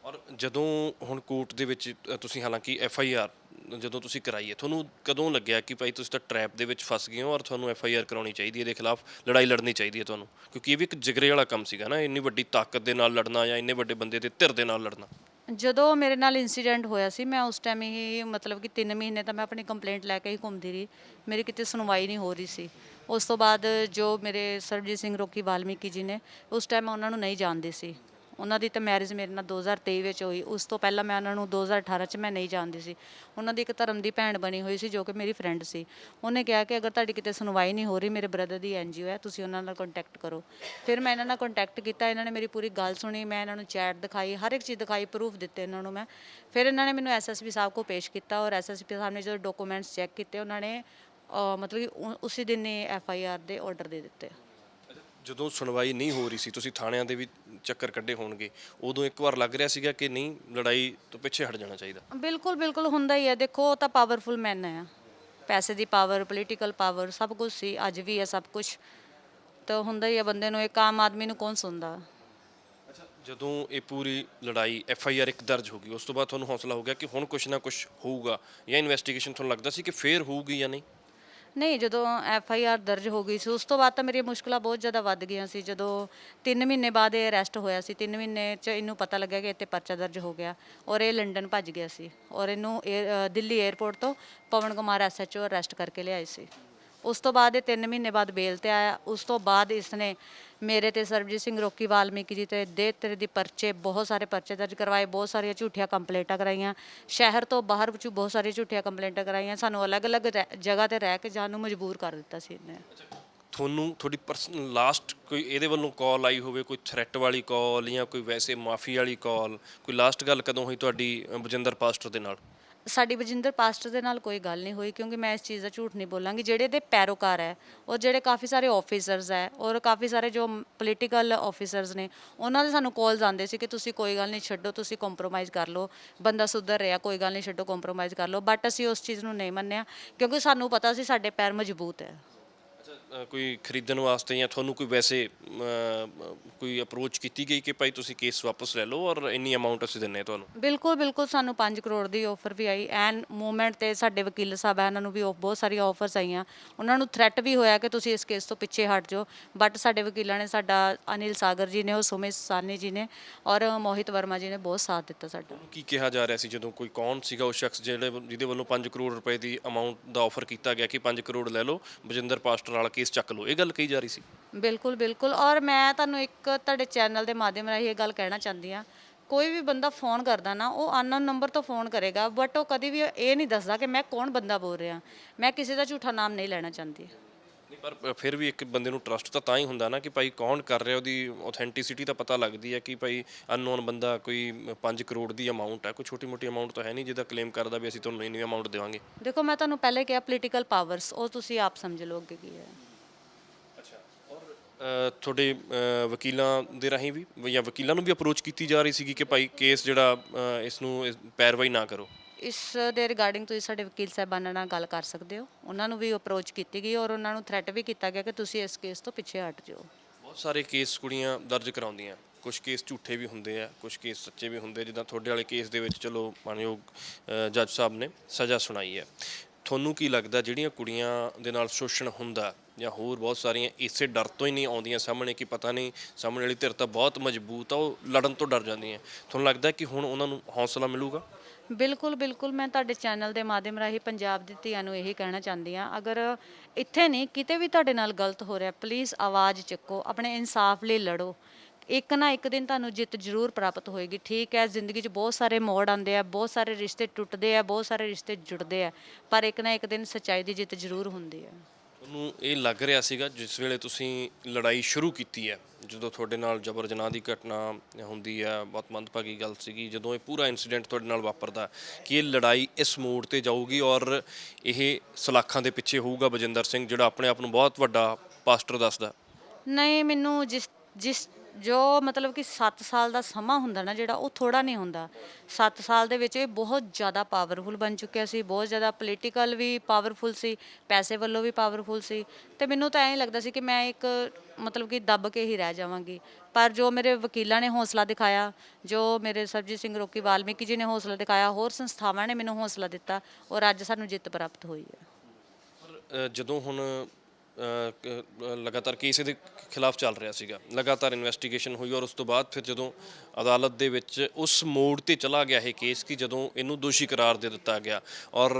Speaker 2: ਔਰ ਜਦੋਂ ਹੁਣ ਕੋਰਟ ਦੇ ਵਿੱਚ ਤੁਸੀਂ ਹਾਲਾਂਕਿ ਐਫ ਆਈ ਆਰ ਜਦੋਂ ਤੁਸੀਂ ਕਰਾਈ ਹੈ, ਤੁਹਾਨੂੰ ਕਦੋਂ ਲੱਗਿਆ ਕਿ ਭਾਈ ਤੁਸੀਂ ਤਾਂ ਟ੍ਰੈਪ ਦੇ ਵਿੱਚ ਫਸ ਗਏ ਹੋ ਔਰ ਤੁਹਾਨੂੰ ਐਫ ਆਈ ਆਰ ਕਰਾਉਣੀ ਚਾਹੀਦੀ ਹੈ, ਇਹਦੇ ਖਿਲਾਫ ਲੜਾਈ ਲੜਨੀ ਚਾਹੀਦੀ ਹੈ ਤੁਹਾਨੂੰ? ਕਿਉਂਕਿ ਇਹ ਵੀ ਇੱਕ ਜਿਗਰੇ ਵਾਲਾ ਕੰਮ ਸੀਗਾ ਨਾ, ਇੰਨੀ ਵੱਡੀ ਤਾਕਤ ਦੇ ਨਾਲ ਲੜਨਾ ਜਾਂ ਇੰਨੇ ਵੱਡੇ ਬੰਦੇ ਦੇ ਧਿਰ ਦੇ ਨਾਲ ਲੜਨਾ।
Speaker 1: ਜਦੋਂ ਮੇਰੇ ਨਾਲ ਇਨਸੀਡੈਂਟ ਹੋਇਆ ਸੀ, ਮੈਂ ਉਸ ਟਾਈਮ ਹੀ ਮਤਲਬ ਕਿ 3 ਮਹੀਨੇ ਤਾਂ ਮੈਂ ਆਪਣੀ ਕੰਪਲੇਂਟ ਲੈ ਕੇ ਹੀ ਘੁੰਮਦੀ ਰਹੀ। ਮੇਰੀ ਕਿਤੇ ਸੁਣਵਾਈ ਨਹੀਂ ਹੋ ਰਹੀ ਸੀ। ਉਸ ਤੋਂ ਬਾਅਦ ਜੋ ਮੇਰੇ ਸਰਬਜੀਤ ਸਿੰਘ ਰੋਕੀ ਵਾਲਮੀਕੀ ਜੀ ਨੇ, ਉਸ ਟਾਈਮ ਮੈਂ ਉਹਨਾਂ ਨੂੰ ਨਹੀਂ ਜਾਣਦੀ ਸੀ। ਉਹਨਾਂ ਦੀ ਤਾਂ ਮੈਰਿਜ ਮੇਰੇ ਨਾਲ 2023 ਵਿੱਚ ਹੋਈ। ਉਸ ਤੋਂ ਪਹਿਲਾਂ ਮੈਂ ਉਹਨਾਂ ਨੂੰ 2018 ਚ ਮੈਂ ਨਹੀਂ ਜਾਣਦੀ ਸੀ। ਉਹਨਾਂ ਦੀ ਇੱਕ ਧਰਮ ਦੀ ਭੈਣ ਬਣੀ ਹੋਈ ਸੀ ਜੋ ਕਿ ਮੇਰੀ ਫਰੈਂਡ ਸੀ। ਉਹਨੇ ਕਿਹਾ ਕਿ ਅਗਰ ਤੁਹਾਡੀ ਕਿਤੇ ਸੁਣਵਾਈ ਨਹੀਂ ਹੋ ਰਹੀ, ਮੇਰੇ ਬ੍ਰਦਰ ਦੀ ਐਨਜੀਓ ਹੈ, ਤੁਸੀਂ ਉਹਨਾਂ ਨਾਲ ਕੰਟੈਕਟ ਕਰੋ। ਫਿਰ ਮੈਂ ਇਹਨਾਂ ਨਾਲ ਕੰਟੈਕਟ ਕੀਤਾ, ਇਹਨਾਂ ਨੇ ਮੇਰੀ ਪੂਰੀ ਗੱਲ ਸੁਣੀ, ਮੈਂ ਇਹਨਾਂ ਨੂੰ ਚੈਟ ਦਿਖਾਈ, ਹਰ ਇੱਕ ਚੀਜ਼ ਦਿਖਾਈ ਪ੍ਰੂਫ ਦਿੱਤੇ ਇਹਨਾਂ ਨੂੰ ਮੈਂ। ਫਿਰ ਇਹਨਾਂ ਨੇ ਮੈਨੂੰ ਐਸਐਸਪੀ ਸਾਹਿਬ ਕੋ ਪੇਸ਼ ਕੀਤਾ ਔਰ ਐਸਐਸਪੀ ਸਾਹਿਬ ਨੇ ਜਦੋਂ ਡਾਕੂਮੈਂਟਸ ਚੈੱਕ ਕੀਤੇ, ਉਹਨਾਂ ਨੇ ਮਤਲਬ ਕਿ ਉਸੇ ਦਿਨ ਹੀ ਐਫਆਈਆਰ ਦੇ ਆਰਡਰ ਦੇ ਦਿੱਤੇ।
Speaker 2: ਜਦੋਂ ਸੁਣਵਾਈ ਨਹੀਂ ਹੋ ਰਹੀ ਸੀ ਤੁਸੀਂ ਥਾਣਿਆਂ ਦੇ ਵੀ ਚੱਕਰ ਕੱਢੇ ਹੋਣਗੇ ਉਦੋਂ ਇੱਕ ਵਾਰ ਲੱਗ ਰਿਹਾ ਸੀਗਾ ਕਿ ਨਹੀਂ ਲੜਾਈ ਤੋਂ ਪਿੱਛੇ ਹਟ ਜਾਣਾ ਚਾਹੀਦਾ?
Speaker 1: ਬਿਲਕੁਲ ਬਿਲਕੁਲ ਹੁੰਦਾ ਹੀ ਹੈ। ਦੇਖੋ ਉਹ ਤਾਂ ਪਾਵਰਫੁਲ ਮੈਨ ਹੈ। ਪੈਸੇ ਦੀ ਪਾਵਰ ਪੋਲੀਟੀਕਲ ਪਾਵਰ ਸਭ ਕੁਝ ਸੀ ਅੱਜ ਵੀ ਹੈ ਸਭ ਕੁਝ ਤਾਂ ਹੁੰਦਾ ਹੀ ਹੈ ਬੰਦੇ ਨੂੰ ਇੱਕ ਆਮ ਆਦਮੀ ਨੂੰ ਕੌਣ ਸੁਣਦਾ?
Speaker 2: ਜਦੋਂ ਇਹ ਪੂਰੀ ਲੜਾਈ ਐਫ ਆਈ ਆਰ ਇੱਕ ਦਰਜ ਹੋ ਗਈ ਉਸ ਤੋਂ ਬਾਅਦ ਤੁਹਾਨੂੰ ਹੌਸਲਾ ਹੋ ਗਿਆ ਕਿ ਹੁਣ ਕੁਝ ਨਾ ਕੁਝ ਹੋਊਗਾ ਜਾਂ ਇਨਵੈਸਟੀਗੇਸ਼ਨ ਤੁਹਾਨੂੰ ਲੱਗਦਾ ਸੀ ਕਿ ਫੇਰ ਹੋਊਗੀ ਜਾਂ ਨਹੀਂ?
Speaker 1: ਨਹੀਂ ਜਦੋਂ ਐਫ ਆਈ ਆਰ ਦਰਜ ਹੋ ਗਈ ਸੀ ਉਸ ਤੋਂ ਬਾਅਦ ਤਾਂ ਮੇਰੀਆਂ ਮੁਸ਼ਕਲਾਂ ਬਹੁਤ ਜ਼ਿਆਦਾ ਵੱਧ ਗਈਆਂ ਸੀ। ਜਦੋਂ 3 ਮਹੀਨੇ ਬਾਅਦ ਇਹ ਅਰੈਸਟ ਹੋਇਆ ਸੀ 3 ਮਹੀਨੇ ਚ ਇਹਨੂੰ ਪਤਾ ਲੱਗਿਆ ਕਿ ਇੱਥੇ ਪਰਚਾ ਦਰਜ ਹੋ ਗਿਆ ਔਰ ਇਹ ਲੰਡਨ ਭੱਜ ਗਿਆ ਸੀ ਔਰ ਇਹਨੂੰ ਏਅਰ- ਅ, ਦਿੱਲੀ 에ਅਰਪੋਰਟ ਤੋਂ ਪਵਨ ਕੁਮਾਰ ਐਸਐਚਓ ਅਰੈਸਟ ਕਰਕੇ ਲਿਆਏ ਸੀ। ਉਸ ਤੋਂ ਬਾਅਦ ਇਹ 3 ਮਹੀਨੇ ਬਾਅਦ ਬੇਲ ਤੇ ਆਇਆ। ਉਸ ਤੋਂ ਬਾਅਦ ਇਸ ਨੇ ਮੇਰੇ ਤੇ ਸਰਬਜੀਤ ਸਿੰਘ ਰੋਕੀ, ਵਾਲਮੀਕੀ ਜੀ ਤੇ ਦੇ ਤੇਰੇ ਦੀ ਪਰਚੇ, ਬਹੁਤ ਸਾਰੇ ਪਰਚੇ ਦਰਜ ਕਰਵਾਏ, ਬਹੁਤ ਸਾਰੀਆਂ ਝੂਠੀਆਂ ਕੰਪਲੇਂਟਾਂ ਕਰਾਈਆਂ। ਸ਼ਹਿਰ ਤੋਂ ਬਾਹਰ ਵਿੱਚ ਬਹੁਤ ਸਾਰੀਆਂ ਝੂਠੀਆਂ ਕੰਪਲੇਂਟਾਂ ਕਰਾਈਆਂ। ਸਾਨੂੰ ਅਲੱਗ-ਅਲੱਗ ਰਹਿ- ਜਗ੍ਹਾ ਤੇ ਰਹਿ ਕੇ ਜਾਣ ਨੂੰ ਮਜਬੂਰ ਕਰ ਦਿੱਤਾ ਸੀ ਇਹਨੇ।
Speaker 2: ਤੁਹਾਨੂੰ ਤੁਹਾਡੀ ਪਰਸਨਲ ਲਾਸਟ ਕੋਈ ਇਹਦੇ ਵੱਲੋਂ ਕਾਲ ਆਈ ਹੋਵੇ, ਕੋਈ ਥ੍ਰੈਟ ਵਾਲੀ ਕਾਲ ਜਾਂ ਕੋਈ ਵੈਸੇ ਮਾਫੀ ਵਾਲੀ ਕਾਲ ਕੋਈ ਲਾਸਟ ਗੱਲ ਕਦੋਂ ਹੋਈ ਤੁਹਾਡੀ ਬਜਿੰਦਰ ਪਾਸਟਰ ਦੇ ਨਾਲ?
Speaker 1: ਸਾਡੀ ਬਜਿੰਦਰ ਪਾਸਟਰ ਦੇ ਨਾਲ ਕੋਈ ਗੱਲ ਨਹੀਂ ਹੋਈ, ਕਿਉਂਕਿ ਮੈਂ ਇਸ ਚੀਜ਼ ਦਾ ਝੂਠ ਨਹੀਂ ਬੋਲਾਂਗੀ। ਜਿਹੜੇ ਦੇ ਪੈਰੋਕਾਰ ਹੈ ਔਰ ਜਿਹੜੇ ਕਾਫੀ ਸਾਰੇ ਆਫੀਸਰਸ ਹੈ, ਔਰ ਕਾਫੀ ਸਾਰੇ ਜੋ ਪੋਲੀਟੀਕਲ ਆਫੀਸਰਸ ਨੇ, ਉਹਨਾਂ ਦੇ ਸਾਨੂੰ ਕਾਲਸ ਆਉਂਦੇ ਸੀ ਕਿ ਤੁਸੀਂ ਕੋਈ ਗੱਲ ਨਹੀਂ ਛੱਡੋ, ਤੁਸੀਂ ਕੰਪਰੋਮਾਈਜ਼ ਕਰ ਲਓ। ਬੰਦਾ ਸੁਧਰ ਰਿਹਾ, ਕੋਈ ਗੱਲ ਨਹੀਂ ਛੱਡੋ ਕੰਪਰੋਮਾਈਜ਼ ਕਰ ਲਓ। ਬਟ ਅਸੀਂ ਉਸ ਚੀਜ਼ ਨੂੰ ਨਹੀਂ ਮੰਨਿਆ, ਕਿਉਂਕਿ ਸਾਨੂੰ ਪਤਾ ਸੀ ਸਾਡੇ ਪੈਰ ਮਜ਼ਬੂਤ ਹੈ।
Speaker 2: ਅ, ਕੋਈ ਖਰੀਦਣ ਵਾਸਤੇ ਜਾਂ ਤੁਹਾਨੂੰ ਕੋਈ ਵੈਸੇ ਅ, ਕੋਈ ਅਪਰੋਚ ਕੀਤੀ ਗਈ ਕਿ ਭਾਈ ਤੁਸੀਂ ਕੇਸ ਵਾਪਸ ਲੈ ਲਓ ਔਰ ਇੰਨੀ ਅਮਾਉਂਟ ਅਸੀਂ ਦਿੰਨੇ ਹਾਂ ਤੁਹਾਨੂੰ?
Speaker 1: ਬਿਲਕੁਲ ਬਿਲਕੁਲ ਸਾਨੂੰ 5 ਕਰੋੜ ਦੀ ਆਫਰ ਵੀ ਆਈ ਐਨ ਮੂਵਮੈਂਟ ਤੇ ਸਾਡੇ ਵਕੀਲ ਸਾਹਿਬ ਆ ਇਹਨਾਂ ਨੂੰ ਵੀ ਉਹ ਬਹੁਤ ਸਾਰੀਆਂ ਆਫਰਸ ਆਈਆਂ। ਉਹਨਾਂ ਨੂੰ ਥ੍ਰੈਟ ਵੀ ਹੋਇਆ ਕਿ ਤੁਸੀਂ ਇਸ ਕੇਸ ਤੋਂ ਪਿੱਛੇ ਹਟ ਜਾਓ। ਬਟ ਸਾਡੇ ਵਕੀਲਾਂ ਨੇ ਸਾਡਾ ਅਨਿਲ ਸਾਗਰ ਜੀ ਨੇ ਉਹ ਸੁਮਿਤ ਸਾਨੀ ਜੀ ਨੇ ਔਰ ਮੋਹਿਤ ਵਰਮਾ ਜੀ ਨੇ ਬਹੁਤ ਸਾਥ ਦਿੱਤਾ ਸਾਡਾ।
Speaker 2: ਕੀ ਕਿਹਾ ਜਾ ਰਿਹਾ ਸੀ ਜਦੋਂ ਕੋਈ ਕੌਣ ਸੀਗਾ ਉਹ ਸ਼ਖਸ ਜਿਹੜੇ ਜਿਹਦੇ ਵੱਲੋਂ 5 ਕਰੋੜ ਰੁਪਏ ਦੀ ਅਮਾਉਂਟ ਦਾ ਆਫਰ ਕੀਤਾ ਗਿਆ ਕਿ 5 ਕਰੋੜ ਲੈ ਲਓ? ਬਜਿੰਦਰ ਪਾਸਟਰ ਵਾਲਾ ਕੇਸ ਚੱਕ ਲਓ ਇਹ ਗੱਲ ਕਹੀ ਜਾ ਰਹੀ ਸੀ।
Speaker 1: ਬਿਲਕੁਲ ਬਿਲਕੁਲ। ਔਰ ਮੈਂ ਤੁਹਾਨੂੰ ਇੱਕ ਤੁਹਾਡੇ ਚੈਨਲ ਦੇ ਮਾਧਿਅਮ ਰਾਹੀਂ ਇਹ ਗੱਲ ਕਹਿਣਾ ਚਾਹੁੰਦੀ ਆ ਕੋਈ ਵੀ ਬੰਦਾ ਫੋਨ ਕਰਦਾ ਨਾ ਉਹ ਅਨਨੋਨ ਨੰਬਰ ਤੋਂ ਫੋਨ ਕਰੇਗਾ ਬਟ ਉਹ ਕਦੀ ਵੀ ਇਹ ਨਹੀਂ ਦੱਸਦਾ ਕਿ ਮੈਂ ਕੌਣ ਬੰਦਾ ਬੋਲ ਰਿਹਾ। ਮੈਂ ਕਿਸੇ ਦਾ ਝੂਠਾ ਨਾਮ ਨਹੀਂ ਲੈਣਾ ਚਾਹੁੰਦੀ।
Speaker 2: ਪਰ ਫਿਰ ਵੀ ਇੱਕ ਬੰਦੇ ਨੂੰ ਟਰਸਟ ਤਾਂ ਤਾਂ ਹੀ ਹੁੰਦਾ ਨਾ ਕਿ ਭਾਈ ਕੌਣ ਕਰ ਰਿਹਾ ਉਹਦੀ ਆਥੈਂਟਿਸਿਟੀ ਤਾਂ ਪਤਾ ਲੱਗਦੀ ਹੈ ਕਿ ਭਾਈ ਅਨਨੋਨ ਬੰਦਾ ਕੋਈ 5 ਕਰੋੜ ਦੀ ਅਮਾਉਂਟ ਹੈ ਕੋਈ ਛੋਟੀ ਮੋਟੀ ਅਮਾਉਂਟ ਤਾਂ ਹੈ ਨਹੀਂ ਜਿਹਦਾ ਕਲੇਮ ਕਰਦਾ ਵੀ ਅਸੀਂ ਤੁਹਾਨੂੰ ਇੰਨੀ ਅਮਾਉਂਟ ਦੇਵਾਂਗੇ।
Speaker 1: ਦੇਖੋ ਮੈਂ ਤੁਹਾਨੂੰ ਪਹਿਲੇ ਕਿਹਾ ਪੋਲੀਟੀਕਲ ਪਾਵਰਸ ਉਹ ਤੁਸੀਂ ਆਪ ਸਮਝ ਲਓ ਅੱਗੇ ਕੀ ਹੈ।
Speaker 2: ਤੁਹਾਡੇ ਵਕੀਲਾਂ ਦੇ ਰਾਹੀਂ ਵੀ ਜਾਂ ਵਕੀਲਾਂ ਨੂੰ ਵੀ ਅਪਰੋਚ ਕੀਤੀ ਜਾ ਰਹੀ ਸੀਗੀ ਕਿ ਭਾਈ ਕੇਸ ਜਿਹੜਾ ਇਸ ਨੂੰ ਪੈਰਵਾਈ ਨਾ ਕਰੋ?
Speaker 1: ਇਸ ਦੇ ਰਿਗਾਰਡਿੰਗ ਤੁਸੀਂ ਸਾਡੇ ਵਕੀਲ ਸਾਹਿਬਾਨਾਂ ਨਾਲ ਗੱਲ ਕਰ ਸਕਦੇ ਹੋ। ਉਹਨਾਂ ਨੂੰ ਵੀ ਅਪਰੋਚ ਕੀਤੀ ਗਈ ਔਰ ਉਹਨਾਂ ਨੂੰ ਥ੍ਰੈਟ ਵੀ ਕੀਤਾ ਗਿਆ ਕਿ ਤੁਸੀਂ ਇਸ ਕੇਸ ਤੋਂ ਪਿੱਛੇ ਹਟ ਜਾਓ।
Speaker 2: ਬਹੁਤ ਸਾਰੇ ਕੇਸ ਕੁੜੀਆਂ ਦਰਜ ਕਰਾਉਂਦੀਆਂ। ਕੁਝ ਕੇਸ ਝੂਠੇ ਵੀ ਹੁੰਦੇ ਆ ਕੁਝ ਕੇਸ ਸੱਚੇ ਵੀ ਹੁੰਦੇ ਜਿੱਦਾਂ ਤੁਹਾਡੇ ਵਾਲੇ ਕੇਸ ਦੇ ਵਿੱਚ ਚਲੋ ਮਾਨਯੋਗ ਜੱਜ ਸਾਹਿਬ ਨੇ ਸਜ਼ਾ ਸੁਣਾਈ ਹੈ। ਤੁਹਾਨੂੰ ਕੀ ਲੱਗਦਾ ਜਿਹੜੀਆਂ ਕੁੜੀਆਂ ਦੇ ਨਾਲ ਸ਼ੋਸ਼ਣ ਹੁੰਦਾ ਜਾਂ ਹੋਰ ਬਹੁਤ ਸਾਰੀਆਂ ਇਸੇ ਡਰ ਤੋਂ ਹੀ ਨਹੀਂ ਆਉਂਦੀਆਂ ਸਾਹਮਣੇ ਕਿ ਪਤਾ ਨਹੀਂ ਸਾਹਮਣੇ ਵਾਲੀ ਧਿਰ ਤਾਂ ਬਹੁਤ ਮਜ਼ਬੂਤ ਆ, ਉਹ ਲੜਨ ਤੋਂ ਡਰ ਜਾਂਦੀਆਂ। ਤੁਹਾਨੂੰ ਲੱਗਦਾ ਕਿ ਹੁਣ ਉਹਨਾਂ ਨੂੰ ਹੌਸਲਾ ਮਿਲੂਗਾ?
Speaker 1: ਬਿਲਕੁਲ ਬਿਲਕੁਲ। ਮੈਂ ਤੁਹਾਡੇ ਚੈਨਲ ਦੇ ਮਾਧਿਅਮ ਰਾਹੀਂ ਪੰਜਾਬ ਦੀ ਧੀਆਂ ਨੂੰ ਇਹੀ ਕਹਿਣਾ ਚਾਹੁੰਦੀ ਹਾਂ, ਅਗਰ ਇੱਥੇ ਨਹੀਂ, ਕਿਤੇ ਵੀ ਤੁਹਾਡੇ ਨਾਲ ਗਲਤ ਹੋ ਰਿਹਾ ਪਲੀਜ਼ ਆਵਾਜ਼ ਚੱਕੋ, ਆਪਣੇ ਇਨਸਾਫ ਲਈ ਲੜੋ। ਇੱਕ ਨਾ ਇੱਕ ਦਿਨ ਤੁਹਾਨੂੰ ਜਿੱਤ ਜ਼ਰੂਰ ਪ੍ਰਾਪਤ ਹੋਏਗੀ, ਠੀਕ ਹੈ? ਜ਼ਿੰਦਗੀ 'ਚ ਬਹੁਤ ਸਾਰੇ ਮੋੜ ਆਉਂਦੇ ਆ, ਬਹੁਤ ਸਾਰੇ ਰਿਸ਼ਤੇ ਟੁੱਟਦੇ ਆ, ਬਹੁਤ ਸਾਰੇ ਰਿਸ਼ਤੇ ਜੁੜਦੇ ਆ, ਪਰ ਇੱਕ ਨਾ ਇੱਕ ਦਿਨ ਸੱਚਾਈ ਦੀ ਜਿੱਤ ਜ਼ਰੂਰ ਹੁੰਦੀ ਹੈ।
Speaker 2: ਤੁਹਾਨੂੰ ਇਹ ਲੱਗ ਰਿਹਾ ਸੀਗਾ ਜਿਸ ਵੇਲੇ ਤੁਸੀਂ ਲੜਾਈ ਸ਼ੁਰੂ ਕੀਤੀ ਹੈ, ਜਦੋਂ ਤੁਹਾਡੇ ਨਾਲ ਜਬਰ ਜਨਾਹ ਦੀ ਘਟਨਾ ਹੁੰਦੀ ਹੈ, ਬਹੁਤ ਮੰਦਭਾਗੀ ਗੱਲ ਸੀਗੀ, ਜਦੋਂ ਇਹ ਪੂਰਾ ਇਨਸੀਡੈਂਟ ਤੁਹਾਡੇ ਨਾਲ ਵਾਪਰਦਾ ਕਿ ਇਹ ਲੜਾਈ ਇਸ ਮੋੜ ਤੇ ਜਾਊਗੀ ਔਰ ਇਹ ਸਲਾਖਾਂ ਦੇ ਪਿੱਛੇ ਹੋਊਗਾ ਬਜਿੰਦਰ ਸਿੰਘ, ਜਿਹੜਾ ਆਪਣੇ ਆਪ ਨੂੰ ਬਹੁਤ ਵੱਡਾ ਪਾਸਟਰ ਦੱਸਦਾ
Speaker 1: ਨਹੀਂ, ਮੈਨੂੰ ਜਿਸ ਜਿਸ ਜੋ ਮਤਲਬ ਕਿ 7 ਸਾਲ ਦਾ ਸਮਾਂ ਹੁੰਦਾ ਨਾ ਜਿਹੜਾ, ਉਹ ਥੋੜਾ ਨਹੀਂ ਹੁੰਦਾ। 7 ਸਾਲ ਦੇ ਵਿੱਚ ਇਹ ਬਹੁਤ ਜ਼ਿਆਦਾ ਪਾਵਰਫੁਲ ਬਣ ਚੁੱਕਿਆ ਸੀ, ਬਹੁਤ ਜ਼ਿਆਦਾ ਪੋਲੀਟੀਕਲ ਵੀ ਪਾਵਰਫੁਲ ਸੀ, ਪੈਸੇ ਵੱਲੋਂ ਵੀ ਪਾਵਰਫੁਲ ਸੀ। ਤੇ ਮੈਨੂੰ ਤਾਂ ਐਂ ਲੱਗਦਾ ਸੀ ਕਿ ਮੈਂ ਇੱਕ ਮਤਲਬ ਕਿ ਦੱਬ ਕੇ ਹੀ ਰਹਿ ਜਾਵਾਂਗੀ। ਪਰ ਜੋ ਮੇਰੇ ਵਕੀਲਾਂ ਨੇ ਹੌਸਲਾ ਦਿਖਾਇਆ, ਜੋ ਮੇਰੇ ਸਰਜੀਤ ਸਿੰਘ ਰੋਕੀ ਵਾਲਮੀਕੀ ਜੀ ਨੇ ਹੌਸਲਾ ਦਿਖਾਇਆ, ਹੋਰ ਸੰਸਥਾਵਾਂ ਨੇ ਮੈਨੂੰ ਹੌਸਲਾ ਦਿੱਤਾ, ਔਰ ਅੱਜ ਸਾਨੂੰ ਜਿੱਤ ਪ੍ਰਾਪਤ ਹੋਈ ਹੈ।
Speaker 2: ਜਦੋਂ ਹੁਣ ਲਗਾਤਾਰ ਕੇਸ ਇਹਦੇ ਖਿਲਾਫ ਚੱਲ ਰਿਹਾ ਸੀਗਾ। ਲਗਾਤਾਰ ਇਨਵੈਸਟੀਗੇਸ਼ਨ ਹੋਈ ਔਰ ਉਸ ਤੋਂ ਬਾਅਦ ਫਿਰ ਜਦੋਂ ਅਦਾਲਤ ਦੇ ਵਿੱਚ ਉਸ ਮੋੜ ਤੇ ਚਲਾ ਗਿਆ ਇਹ ਕੇਸ ਕਿ ਜਦੋਂ ਇਹਨੂੰ ਦੋਸ਼ੀ ਕਰਾਰ ਦੇ ਦਿੱਤਾ ਗਿਆ ਔਰ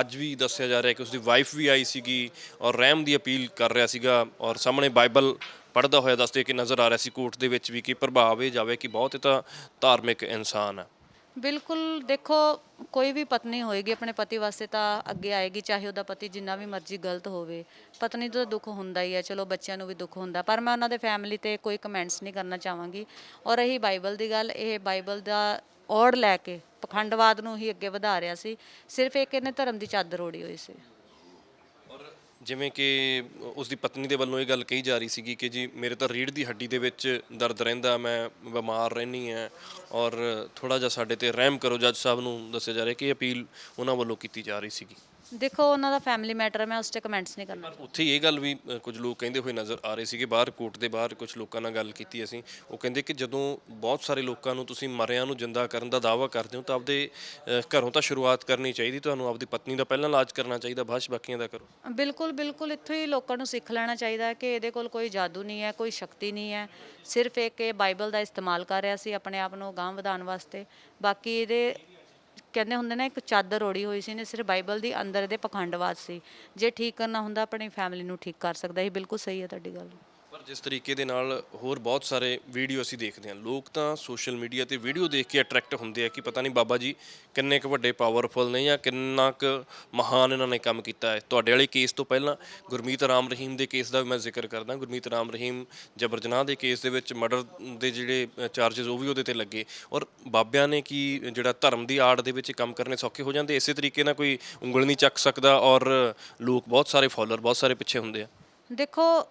Speaker 2: ਅੱਜ ਵੀ ਦੱਸਿਆ ਜਾ ਰਿਹਾ ਕਿ ਉਸਦੀ ਵਾਈਫ ਵੀ ਆਈ ਸੀਗੀ ਔਰ ਰਹਿਮ ਦੀ ਅਪੀਲ ਕਰ ਰਿਹਾ ਸੀਗਾ ਔਰ ਸਾਹਮਣੇ ਬਾਈਬਲ ਪੜ੍ਹਦਾ ਹੋਇਆ ਦੱਸਦੇ ਕਿ ਨਜ਼ਰ ਆ ਰਿਹਾ ਸੀ ਕੋਰਟ ਦੇ ਵਿੱਚ ਵੀ ਕਿ ਪ੍ਰਭਾਵ ਇਹ ਜਾਵੇ ਕਿ ਬਹੁਤ ਇਹ ਤਾਂ ਧਾਰਮਿਕ ਇਨਸਾਨ ਹੈ।
Speaker 1: ਬਿਲਕੁਲ, ਦੇਖੋ, ਕੋਈ ਵੀ ਪਤਨੀ ਹੋਏਗੀ ਆਪਣੇ ਪਤੀ ਵਾਸਤੇ ਤਾਂ ਅੱਗੇ ਆਏਗੀ, ਚਾਹੇ ਉਹਦਾ ਪਤੀ ਜਿੰਨਾ ਵੀ ਮਰਜ਼ੀ ਗਲਤ ਹੋਵੇ। ਪਤਨੀ ਤੋਂ ਤਾਂ ਦੁੱਖ ਹੁੰਦਾ ਹੀ ਹੈ ਚਲੋ ਬੱਚਿਆਂ ਨੂੰ ਵੀ ਦੁੱਖ ਹੁੰਦਾ, ਪਰ ਮੈਂ ਉਹਨਾਂ ਦੇ ਫੈਮਿਲੀ ਤੇ ਕੋਈ ਕਮੈਂਟਸ ਨਹੀਂ ਕਰਨਾ ਚਾਹਾਂਗੀ। ਔਰ ਰਹੀ ਬਾਈਬਲ ਦੀ ਗੱਲ, ਇਹ ਬਾਈਬਲ ਦਾ ਔੜ ਲੈ ਕੇ, ਪਖੰਡਵਾਦ ਨੂੰ ਹੀ ਅੱਗੇ ਵਧਾ ਰਿਹਾ ਸੀ। ਸਿਰਫ ਇੱਕ ਇਹਨੇ ਧਰਮ ਦੀ ਚਾਦਰ ਓੜੀ ਹੋਈ ਸੀ।
Speaker 2: ਜਿਵੇਂ ਕਿ ਉਸ ਦੀ ਪਤਨੀ ਦੇ ਵੱਲੋਂ ਇਹ ਗੱਲ ਕਹੀ ਜਾ ਰਹੀ ਸੀਗੀ ਕਿ ਜੀ ਮੇਰੇ ਤਾਂ ਰੀੜ੍ਹ ਦੀ ਹੱਡੀ ਦੇ ਵਿੱਚ ਦਰਦ ਰਹਿੰਦਾ, ਮੈਂ ਬਿਮਾਰ ਰਹਿਨੀ ਆ ਔਰ ਥੋੜਾ ਜਿਹਾ ਸਾਡੇ ਤੇ ਰਹਿਮ ਕਰੋ ਜੱਜ ਸਾਹਿਬ ਨੂੰ ਦੱਸਿਆ ਜਾ ਰਿਹਾ ਕਿ ਇਹ ਅਪੀਲ ਉਹਨਾਂ ਵੱਲੋਂ ਕੀਤੀ ਜਾ ਰਹੀ ਸੀਗੀ।
Speaker 1: ਦੇਖੋ ਉਹਨਾਂ ਦਾ ਫੈਮਿਲੀ ਮੈਟਰ ਹੈ ਮੈਂ ਉਸ ਤੇ ਕਮੈਂਟਸ ਨਹੀਂ ਕਰਨਾ।
Speaker 2: ਪਰ ਉੱਥੇ ਇਹ ਗੱਲ ਵੀ ਅ, ਕੁਝ ਲੋਕ ਕਹਿੰਦੇ ਹੋਏ ਨਜ਼ਰ ਆ ਰਹੇ ਸੀਗੇ ਬਾਹਰ ਕੋਰਟ ਦੇ ਬਾਹਰ ਕੁਝ ਲੋਕਾਂ ਨਾਲ ਗੱਲ ਕੀਤੀ ਅਸੀਂ। ਉਹ ਕਹਿੰਦੇ ਕਿ ਜਦੋਂ ਬਹੁਤ ਸਾਰੇ ਲੋਕਾਂ ਨੂੰ ਤੁਸੀਂ ਮਰਿਆਂ ਨੂੰ ਜਿੰਦਾ ਕਰਨ ਦਾ ਦਾਅਵਾ ਕਰਦੇ ਹੋ ਤਾਂ ਆਪਦੇ ਅ, ਘਰੋਂ ਤਾਂ ਸ਼ੁਰੂਆਤ ਕਰਨੀ ਚਾਹੀਦੀ ਤੁਹਾਨੂੰ ਆਪਦੀ ਪਤਨੀ ਦਾ ਪਹਿਲਾਂ ਇਲਾਜ ਕਰਨਾ ਚਾਹੀਦਾ ਬਾਅਦ 'ਚ ਬਾਕੀਆਂ ਦਾ ਕਰੋ।
Speaker 1: ਬਿਲਕੁਲ ਬਿਲਕੁਲ ਇੱਥੋਂ ਹੀ ਲੋਕਾਂ ਨੂੰ ਸਿੱਖ ਲੈਣਾ ਚਾਹੀਦਾ ਹੈ ਕਿ ਇਹਦੇ ਕੋਲ ਕੋਈ ਜਾਦੂ ਨਹੀਂ ਹੈ ਕੋਈ ਸ਼ਕਤੀ ਨਹੀਂ ਹੈ। ਸਿਰਫ ਇੱਕ ਇਹ ਬਾਈਬਲ ਦਾ ਇਸਤੇਮਾਲ ਕਰ ਰਿਹਾ ਸੀ ਆਪਣੇ ਆਪ ਨੂੰ ਗਾਂਹ ਵਧਾਉਣ ਵਾਸਤੇ। ਬਾਕੀ ਇਹਦੇ ਕਹਿੰਦੇ ਹੁੰਦੇ ਨੇ, ਇੱਕ ਚਾਦਰ ਓੜੀ ਹੋਈ ਸੀ ਨੇ ਸਿਰਫ ਬਾਈਬਲ ਦੀ ਅੰਦਰ ਦੇ ਪਖੰਡਵਾਦ ਸੀ। ਜੇ ਠੀਕ ਕਰਨਾ ਹੁੰਦਾ, ਆਪਣੀ ਫੈਮਿਲੀ ਨੂੰ ਠੀਕ ਕਰ ਸਕਦਾ। ਇਹ ਬਿਲਕੁਲ ਸਹੀ ਹੈ ਤੁਹਾਡੀ ਗੱਲ।
Speaker 2: ਜਿਸ ਤਰੀਕੇ ਦੇ ਨਾਲ ਹੋਰ ਬਹੁਤ ਸਾਰੇ ਵੀਡੀਓ ਅਸੀਂ ਦੇਖਦੇ ਹਾਂ। ਲੋਕ ਤਾਂ ਸੋਸ਼ਲ ਮੀਡੀਆ ਤੇ ਵੀਡੀਓ ਦੇਖ ਕੇ ਅਟਰੈਕਟ ਹੁੰਦੇ ਆ ਕਿ ਪਤਾ ਨਹੀਂ ਬਾਬਾ ਜੀ ਕਿੰਨੇ ਕੁ ਵੱਡੇ ਪਾਵਰਫੁਲ ਨੇ ਜਾਂ ਕਿੰਨਾ ਕੁ ਮਹਾਨ ਇਹਨਾਂ ਨੇ ਕੰਮ ਕੀਤਾ ਹੈ। ਤੁਹਾਡੇ ਵਾਲੇ ਕੇਸ ਤੋਂ ਪਹਿਲਾਂ ਗੁਰਮੀਤ ਰਾਮ ਰਹੀਮ ਦੇ ਕੇਸ ਦਾ ਵੀ ਮੈਂ ਜ਼ਿਕਰ ਕਰਦਾ। ਗੁਰਮੀਤ ਰਾਮ ਰਹੀਮ ਜਬਰ ਜਨਾਹ ਦੇ ਕੇਸ ਦੇ ਵਿੱਚ ਮਰਡਰ ਦੇ ਜਿਹੜੇ ਚਾਰजेस ਉਹ ਵੀ ਉਹਦੇ ਤੇ ਲੱਗੇ। ਔਰ ਬਾਬਿਆਂ ਨੇ ਕੀ ਜਿਹੜਾ ਧਰਮ ਦੀ ਆੜ ਦੇ ਵਿੱਚ ਕੰਮ ਕਰਨੇ ਸੌਖੇ ਹੋ ਜਾਂਦੇ? ਇਸੇ ਤਰੀਕੇ ਨਾਲ ਕੋਈ ਉਂਗਲ ਨਹੀਂ ਚੱਕ ਸਕਦਾ ਔਰ ਲੋਕ ਬਹੁਤ ਸਾਰੇ ਫਾਲੋਅਰ ਬਹੁਤ ਸਾਰੇ ਪਿੱਛੇ ਹੁੰਦੇ ਆ।
Speaker 1: ਦੇਖੋ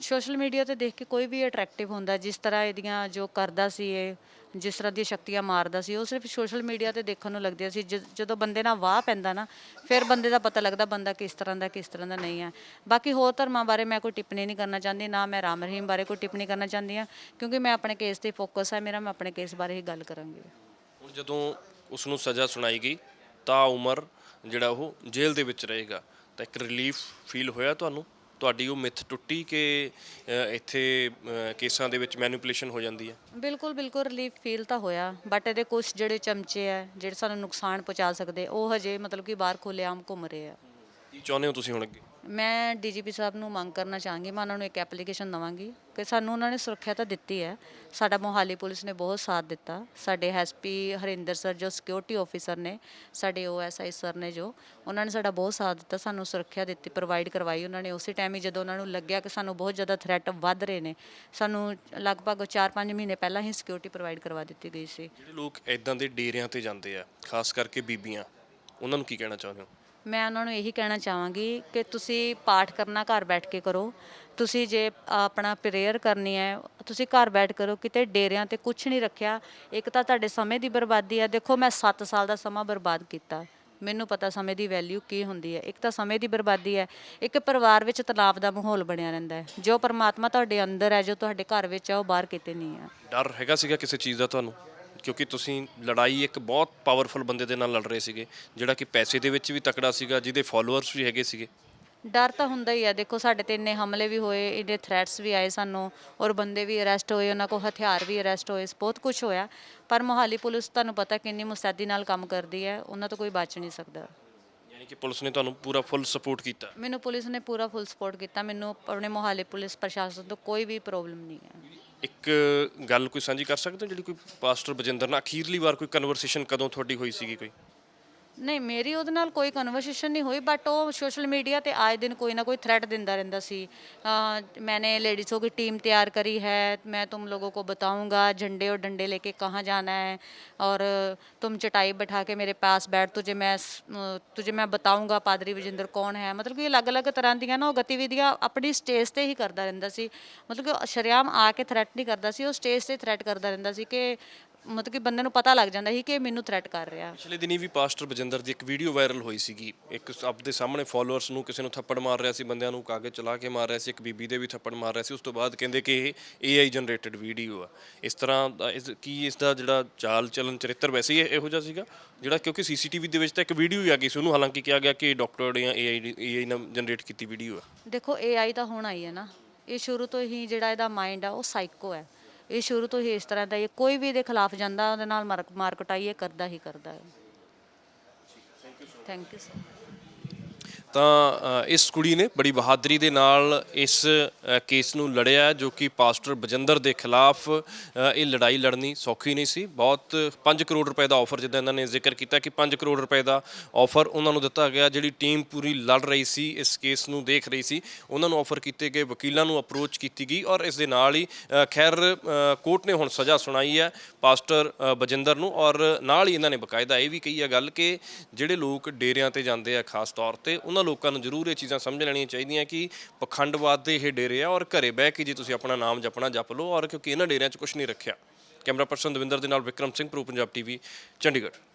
Speaker 1: ਸੋਸ਼ਲ ਮੀਡੀਆ ਤੇ ਦੇਖ ਕੇ ਕੋਈ ਵੀ ਅਟਰੈਕਟਿਵ ਹੁੰਦਾ, ਜਿਸ ਤਰ੍ਹਾਂ ਇਹਦੀਆਂ ਜੋ ਕਰਦਾ ਸੀ ਇਹ, ਜਿਸ ਤਰ੍ਹਾਂ ਦੀਆਂ ਸ਼ਕਤੀਆਂ ਮਾਰਦਾ ਸੀ, ਉਹ ਸਿਰਫ ਸੋਸ਼ਲ ਮੀਡੀਆ ਤੇ ਦੇਖਣ ਨੂੰ ਲੱਗਦੀਆਂ ਸੀ। ਜਦ- ਜਦੋਂ ਬੰਦੇ ਨਾਲ ਵਾਹ ਪੈਂਦਾ ਨਾ, ਫਿਰ ਬੰਦੇ ਦਾ ਪਤਾ ਲੱਗਦਾ ਬੰਦਾ ਕਿਸ ਤਰ੍ਹਾਂ ਦਾ, ਕਿਸ ਤਰ੍ਹਾਂ ਦਾ ਨਹੀਂ ਹੈ ਬਾਕੀ ਹੋਰ ਧਰਮਾਂ ਬਾਰੇ ਮੈਂ ਕੋਈ ਟਿੱਪਣੀ ਨਹੀਂ ਕਰਨਾ ਚਾਹੁੰਦੀ, ਨਾ ਮੈਂ ਰਾਮ ਰਹੀਮ ਬਾਰੇ ਕੋਈ ਟਿੱਪਣੀ ਕਰਨਾ ਚਾਹੁੰਦੀ ਹਾਂ, ਕਿਉਂਕਿ ਮੈਂ ਆਪਣੇ ਕੇਸ ਤੇ ਫੋਕਸ ਹੈ ਮੇਰਾ, ਮੈਂ ਆਪਣੇ ਕੇਸ ਬਾਰੇ ਹੀ ਗੱਲ ਕਰਾਂਗੀ।
Speaker 2: ਹੁਣ ਜਦੋਂ ਉਸ ਨੂੰ ਸਜ਼ਾ ਸੁਣਾਈ ਗਈ, ਤਾਂ ਉਮਰ ਜਿਹੜਾ ਉਹ ਜੇਲ੍ਹ ਦੇ ਵਿੱਚ ਰਹੇਗਾ। ਤਾਂ ਇੱਕ ਰਿਲੀਫ ਫੀਲ ਹੋਇਆ ਤੁਹਾਨੂੰ? ਤੁਹਾਡੀ ਉਹ ਮਿੱਥ ਟੁੱਟੀ ਕਿ ਇੱਥੇ ਕੇਸਾਂ ਦੇ ਵਿੱਚ ਮੈਨੀਪੂਲੇਸ਼ਨ ਹੋ ਜਾਂਦੀ ਹੈ?
Speaker 1: ਬਿਲਕੁਲ ਬਿਲਕੁਲ ਰਿਲੀਫ ਫੀਲ ਤਾਂ ਹੋਇਆ ਬਟ ਇਹਦੇ ਕੁਝ ਜਿਹੜੇ ਚਮਚੇ ਆ ਜਿਹੜੇ ਸਾਨੂੰ ਨੁਕਸਾਨ ਪਹੁੰਚਾ ਸਕਦੇ ਉਹ ਹਜੇ ਮਤਲਬ ਕਿ ਬਾਹਰ ਖੁੱਲ੍ਹੇਆਮ ਘੁੰਮ ਰਹੇ ਆ।
Speaker 2: ਕੀ ਚਾਹੁੰਦੇ ਹੋ ਤੁਸੀਂ ਹੁਣ ਅੱਗੇ?
Speaker 1: ਮੈਂ ਡੀਜੀਪੀ ਸਾਹਿਬ ਨੂੰ ਮੰਗ ਕਰਨਾ ਚਾਹਾਂਗੀ, ਮੈਂ ਉਹਨਾਂ ਨੂੰ ਇੱਕ ਐਪਲੀਕੇਸ਼ਨ ਦਵਾਂਗੀ ਕਿ ਸਾਨੂੰ ਉਹਨਾਂ ਨੇ ਸੁਰੱਖਿਆ ਤਾਂ ਦਿੱਤੀ ਹੈ। ਸਾਡਾ ਮੋਹਾਲੀ ਪੁਲਿਸ ਨੇ ਬਹੁਤ ਸਾਥ ਦਿੱਤਾ। ਸਾਡੇ ਐਸਪੀ ਹਰਿੰਦਰ ਸਰ, ਜੋ ਸਿਕਿਉਰਿਟੀ ਆਫੀਸਰ ਨੇ, ਸਾਡੇ ਓਐਸਆਈ ਸਰ ਨੇ ਜੋ, ਉਹਨਾਂ ਨੇ ਸਾਡਾ ਬਹੁਤ ਸਾਥ ਦਿੱਤਾ, ਸਾਨੂੰ ਸੁਰੱਖਿਆ ਦਿੱਤੀ ਪ੍ਰੋਵਾਈਡ ਕਰਵਾਈ ਉਹਨਾਂ ਨੇ। ਉਸੇ ਟਾਈਮ ਹੀ ਜਦੋਂ ਉਹਨਾਂ ਨੂੰ ਲੱਗਿਆ ਕਿ ਸਾਨੂੰ ਬਹੁਤ ਜ਼ਿਆਦਾ ਥ੍ਰੈਟ ਵੱਧ ਰਹੇ ਨੇ, ਸਾਨੂੰ ਲਗਭਗ 4-5 ਮਹੀਨੇ ਪਹਿਲਾਂ ਹੀ ਸਿਕਿਉਰਿਟੀ ਪ੍ਰੋਵਾਈਡ ਕਰਵਾ ਦਿੱਤੀ ਗਈ ਸੀ।
Speaker 2: ਜਿਹੜੇ ਲੋਕ ਐਦਾਂ ਦੇ ਡੇਰਿਆਂ ਤੇ ਜਾਂਦੇ ਆ, ਖਾਸ ਕਰਕੇ ਬੀਬੀਆਂ, ਉਹਨਾਂ ਨੂੰ ਕੀ ਕਹਿਣਾ ਚਾਹੁੰਦੇ ਹੋ?
Speaker 1: ਮੈਂ ਉਹਨਾਂ ਨੂੰ ਇਹੀ ਕਹਿਣਾ ਚਾਹਾਂਗੀ ਕਿ ਤੁਸੀਂ ਪਾਠ ਕਰਨਾ ਘਰ ਬੈਠ ਕੇ ਕਰੋ। ਤੁਸੀਂ ਜੇ ਆਪਣਾ ਪ੍ਰੇਅਰ ਕਰਨੀ ਹੈ, ਤੁਸੀਂ ਘਰ ਬੈਠ ਕਰੋ, ਕਿਤੇ ਡੇਰਿਆਂ ਤੇ ਕੁਝ ਨਹੀਂ ਰੱਖਿਆ। ਇੱਕ ਤਾਂ ਤੁਹਾਡੇ ਸਮੇਂ ਦੀ ਬਰਬਾਦੀ ਹੈ। ਦੇਖੋ, ਮੈਂ 7 ਸਾਲ ਦਾ ਸਮਾਂ ਬਰਬਾਦ ਕੀਤਾ। ਮੈਨੂੰ ਪਤਾ ਸਮੇਂ ਦੀ ਵੈਲਿਊ ਕੀ ਹੁੰਦੀ ਹੈ। ਇੱਕ ਤਾਂ ਸਮੇਂ ਦੀ ਬਰਬਾਦੀ ਹੈ। ਇੱਕ ਪਰਿਵਾਰ ਵਿੱਚ ਤਣਾਅ ਦਾ ਮਾਹੌਲ ਬਣਿਆ ਰਹਿੰਦਾ ਹੈ। ਜੋ ਪਰਮਾਤਮਾ ਤੁਹਾਡੇ ਅੰਦਰ ਹੈ, ਜੋ ਤੁਹਾਡੇ ਘਰ ਵਿੱਚ ਹੈ, ਉਹ ਬਾਹਰ ਕਿਤੇ ਨਹੀਂ ਹੈ।
Speaker 2: ਡਰ ਹੈਗਾ ਸੀਗਾ ਕਿਸੇ ਚੀਜ਼ ਦਾ ਤੁਹਾਨੂੰ? ਕਿਉਂਕਿ ਤੁਸੀਂ ਲੜਾਈ ਇੱਕ ਬਹੁਤ ਪਾਵਰਫੁਲ ਬੰਦੇ ਦੇ ਨਾਲ ਲੜ ਰਹੇ ਸੀਗੇ ਜਿਹੜਾ ਕਿ ਪੈਸੇ ਦੇ ਵਿੱਚ ਵੀ ਤਕੜਾ ਸੀਗਾ ਜਿਹਦੇ ਫਾਲੋਅਰਸ ਵੀ ਹੈਗੇ ਸੀਗੇ।
Speaker 1: ਡਰ ਤਾਂ ਹੁੰਦਾ ਹੀ ਹੈ ਦੇਖੋ ਸਾਡੇ ਤੇ ਇੰਨੇ ਹਮਲੇ ਵੀ ਹੋਏ ਇੰਨੇ ਥ੍ਰੈਟਸ ਵੀ ਆਏ ਸਾਨੂੰ ਔਰ ਬੰਦੇ ਵੀ ਅਰੈਸਟ ਹੋਏ ਉਹਨਾਂ ਕੋਲ ਹਥਿਆਰ ਵੀ ਅਰੈਸਟ ਹੋਏ ਬਹੁਤ ਕੁਝ ਹੋਇਆ। ਪਰ ਮੋਹਾਲੀ ਪੁਲਿਸ ਤੁਹਾਨੂੰ ਪਤਾ ਕਿੰਨੀ ਮੁਸਤੈਦੀ ਨਾਲ ਕੰਮ ਕਰਦੀ ਹੈ ਉਹਨਾਂ ਤੋਂ ਕੋਈ ਬਚ ਨਹੀਂ ਸਕਦਾ।
Speaker 2: ਯਾਨੀ ਕਿ ਪੁਲਿਸ ਨੇ ਤੁਹਾਨੂੰ ਪੂਰਾ ਫੁੱਲ ਸਪੋਰਟ ਕੀਤਾ।
Speaker 1: ਮੈਨੂੰ ਪੁਲਿਸ ਨੇ ਪੂਰਾ ਫੁੱਲ ਸਪੋਰਟ ਕੀਤਾ। ਮੈਨੂੰ ਆਪਣੇ ਮੋਹਾਲੀ ਪੁਲਿਸ ਪ੍ਰਸ਼ਾਸਨ ਤੋਂ ਕੋਈ ਵੀ ਪ੍ਰੋਬਲਮ ਨਹੀਂ ਹੈ।
Speaker 2: ਇੱਕ ਗੱਲ ਕੋਈ ਸਾਂਝੀ ਕਰ ਸਕਦੇ ਹੋ ਜਿਹੜੀ ਕੋਈ ਪਾਸਟਰ ਬਜਿੰਦਰ ਨਾਲ ਅਖੀਰਲੀ ਵਾਰ ਕੋਈ ਕਨਵਰਸੇਸ਼ਨ ਕਦੋਂ ਤੁਹਾਡੀ ਹੋਈ ਸੀਗੀ ਕੋਈ?
Speaker 1: ਨਹੀਂ, ਮੇਰੀ ਉਹਦੇ ਨਾਲ ਕੋਈ ਕਨਵਰਸੇਸ਼ਨ ਨਹੀਂ ਹੋਈ ਬਟ ਉਹ ਸੋਸ਼ਲ ਮੀਡੀਆ ਤੇ ਆਏ ਦਿਨ ਕੋਈ ਨਾ ਕੋਈ ਥ੍ਰੈਟ ਦਿੰਦਾ ਰਹਿੰਦਾ ਸੀ। ਮੈਂ ਲੇਡੀਜ਼ੋ ਕੀ ਟੀਮ ਤਿਆਰ ਕਰੀ ਹੈ, ਮੈਂ ਤੁਮ ਲੋਗੋ ਕੋ ਬਤਾਉਂਗਾ ਝੰਡੇ ਔਰ ਡੰਡੇ ਲੈ ਕੇ ਕਹਾਂ ਜਾਣਾ ਹੈ, ਔਰ ਤੁਮ ਚਟਾਈ ਬਿਠਾ ਕੇ ਮੇਰੇ ਪਾਸ ਬੈਠ, ਤੁਝੇ ਮੈਂ ਤੁਝੇ ਮੈਂ ਬਤਾਉਂਗਾ ਪਾਦਰੀ ਵਿਜਿੰਦਰ ਕੌਣ ਹੈ। ਮਤਲਬ ਕਿ ਅਲੱਗ-ਅਲੱਗ ਤਰ੍ਹਾਂ ਦੀਆਂ ਨਾ ਉਹ ਗਤੀਵਿਧੀਆਂ ਆਪਣੀ ਸਟੇਜ ਤੇ ਹੀ ਕਰਦਾ ਰਹਿੰਦਾ ਸੀ। ਮਤਲਬ ਕਿ ਸ਼ਰਿਆਮ ਆ ਕੇ ਥ੍ਰੈਟ ਨਹੀਂ ਕਰਦਾ ਸੀ, ਉਹ ਸਟੇਜ ਤੇ ਥ੍ਰੈਟ ਕਰਦਾ ਰਹਿੰਦਾ ਸੀ ਕਿ ਮਤਲਬ ਕਿ ਬੰਦੇ ਨੂੰ ਪਤਾ ਲੱਗ ਜਾਂਦਾ ਸੀ ਕਿ ਇਹ ਮੈਨੂੰ ਥ੍ਰੈਟ ਕਰ ਰਿਹਾ।
Speaker 2: ਪਿਛਲੇ ਦਿਨੀ ਵੀ ਪਾਸਟਰ ਬਜਿੰਦਰ ਦੀ ਇੱਕ ਵੀਡੀਓ ਵਾਇਰਲ ਹੋਈ ਸੀਗੀ। ਇੱਕ ਆਪਦੇ ਸਾਹਮਣੇ ਫਾਲੋਅਰਸ ਨੂੰ ਕਿਸੇ ਨੂੰ ਥੱਪੜ ਮਾਰ ਰਿਹਾ ਸੀ ਬੰਦਿਆਂ ਨੂੰ ਕਾਗਜ਼ ਚਲਾ ਕੇ ਮਾਰ ਰਿਹਾ ਸੀ ਇੱਕ ਬੀਬੀ ਦੇ ਵੀ ਥੱਪੜ ਮਾਰ ਰਿਹਾ ਸੀ। ਉਸ ਤੋਂ ਬਾਅਦ ਕਹਿੰਦੇ ਕਿ ਇਹ AI ਜਨਰੇਟਡ ਵੀਡੀਓ ਆ। ਇਸ ਤਰ੍ਹਾਂ ਦਾ ਇਸ ਕੀ ਇਸ ਦਾ ਜਿਹੜਾ ਚਾਲ ਚੱਲਨ ਚਰਿੱਤਰ ਵੈਸੇ ਹੀ ਇਹ- ਇਹੋ ਜਿਹਾ ਸੀਗਾ ਜਿਹੜਾ ਕਿਉਂਕਿ ਸੀਸੀਟੀਵੀ ਦੇ ਵਿੱਚ ਤਾਂ ਇੱਕ ਵੀਡੀਓ ਹੀ ਆ ਗਈ ਸੀ ਉਹਨੂੰ ਹਾਲਾਂਕਿ ਕਿਹਾ ਗਿਆ ਕਿ ਡਾਕਟਰ ਜਾਂ AI AI ਨਾਲ ਜਨਰੇਟ ਕੀਤੀ ਵੀਡੀਓ ਆ।
Speaker 1: ਦੇਖੋ AI ਤਾਂ ਹੋਣਾ ਹੀ ਹੈ ਨਾ। ਇਹ ਸ਼ੁਰੂ ਤੋਂ ਹੀ ਜਿਹੜਾ ਇਹਦਾ ਮਾਈਂਡ ਆ ਉਹ ਸਾਈਕੋ ਹੈ। ਇਹ ਸ਼ੁਰੂ ਤੋਂ ਹੀ ਇਸ ਤਰ੍ਹਾਂ ਦਾ ਹੀ ਹੈ। ਕੋਈ ਵੀ ਇਹਦੇ ਖਿਲਾਫ ਜਾਂਦਾ ਉਹਦੇ ਨਾਲ ਮਾਰ ਮਾਰ ਕੁਟਾਈ ਇਹ ਕਰਦਾ ਹੀ ਕਰਦਾ ਹੈ। ਥੈਂਕ ਯੂ ਸਰ
Speaker 2: ਤਾਂ ਇਸ ਕੁੜੀ ਨੇ ਬੜੀ ਬਹਾਦਰੀ ਦੇ ਨਾਲ ਇਸ ਕੇਸ ਨੂੰ ਲੜਿਆ ਜੋ ਕਿ ਪਾਸਟਰ ਬਜਿੰਦਰ ਦੇ ਖਿਲਾਫ ਇਹ ਲੜਾਈ ਲੜਨੀ ਸੌਖੀ ਨਹੀਂ ਸੀ। ਬਹੁਤ 5 ਕਰੋੜ ਰੁਪਏ ਦਾ ਆਫਰ ਜਿੱਦਾਂ ਇਹਨਾਂ ਨੇ ਜ਼ਿਕਰ ਕੀਤਾ ਕਿ 5 ਕਰੋੜ ਰੁਪਏ ਦਾ ਆਫਰ ਉਹਨਾਂ ਨੂੰ ਦਿੱਤਾ ਗਿਆ। ਜਿਹੜੀ ਟੀਮ ਪੂਰੀ ਲੜ ਰਹੀ ਸੀ, ਇਸ ਕੇਸ ਨੂੰ ਦੇਖ ਰਹੀ ਸੀ, ਉਹਨਾਂ ਨੂੰ ਆਫਰ ਕੀਤੇ ਗਏ, ਵਕੀਲਾਂ ਨੂੰ ਅਪਰੋਚ ਕੀਤੀ ਗਈ ਔਰ ਇਸ ਦੇ ਨਾਲ ਹੀ ਖੈਰ ਕੋਰਟ ਨੇ ਹੁਣ ਸਜ਼ਾ ਸੁਣਾਈ ਹੈ ਪਾਸਟਰ ਬਜਿੰਦਰ ਨੂੰ ਔਰ ਨਾਲ ਹੀ ਇਹਨਾਂ ਨੇ ਬਕਾਇਦਾ ਇਹ ਵੀ ਕਹੀ ਹੈ ਗੱਲ ਕਿ ਜਿਹੜੇ ਲੋਕ ਡੇਰਿਆਂ ਤੇ ਜਾਂਦੇ ਆ ਖਾਸ ਤੌਰ ਤੇ, ਉਹਨਾਂ ਲੋਕਾਂ ਨੂੰ ਜ਼ਰੂਰ ਇਹ ਚੀਜ਼ਾਂ ਸਮਝ ਲੈਣੀਆਂ ਚਾਹੀਦੀਆਂ ਕਿ ਪਖੰਡਵਾਦ ਦੇ ਇਹ ਡੇਰੇ ਆ ਔਰ ਘਰੇ ਬਹਿ ਕੇ ਜੇ ਤੁਸੀਂ ਆਪਣਾ ਨਾਮ ਜਪਣਾ ਜਪ ਲਓ ਔਰ ਕਿਉਂਕਿ ਇਹਨਾਂ ਡੇਰਿਆਂ 'ਚ ਕੁਝ ਨਹੀਂ ਰੱਖਿਆ। ਕੈਮਰਾ ਪਰਸਨ ਦਵਿੰਦਰ ਦੇ ਨਾਲ ਵਿਕਰਮ ਸਿੰਘ, ਪ੍ਰੋ ਪੰਜਾਬ ਟੀਵੀ, ਚੰਡੀਗੜ੍ਹ।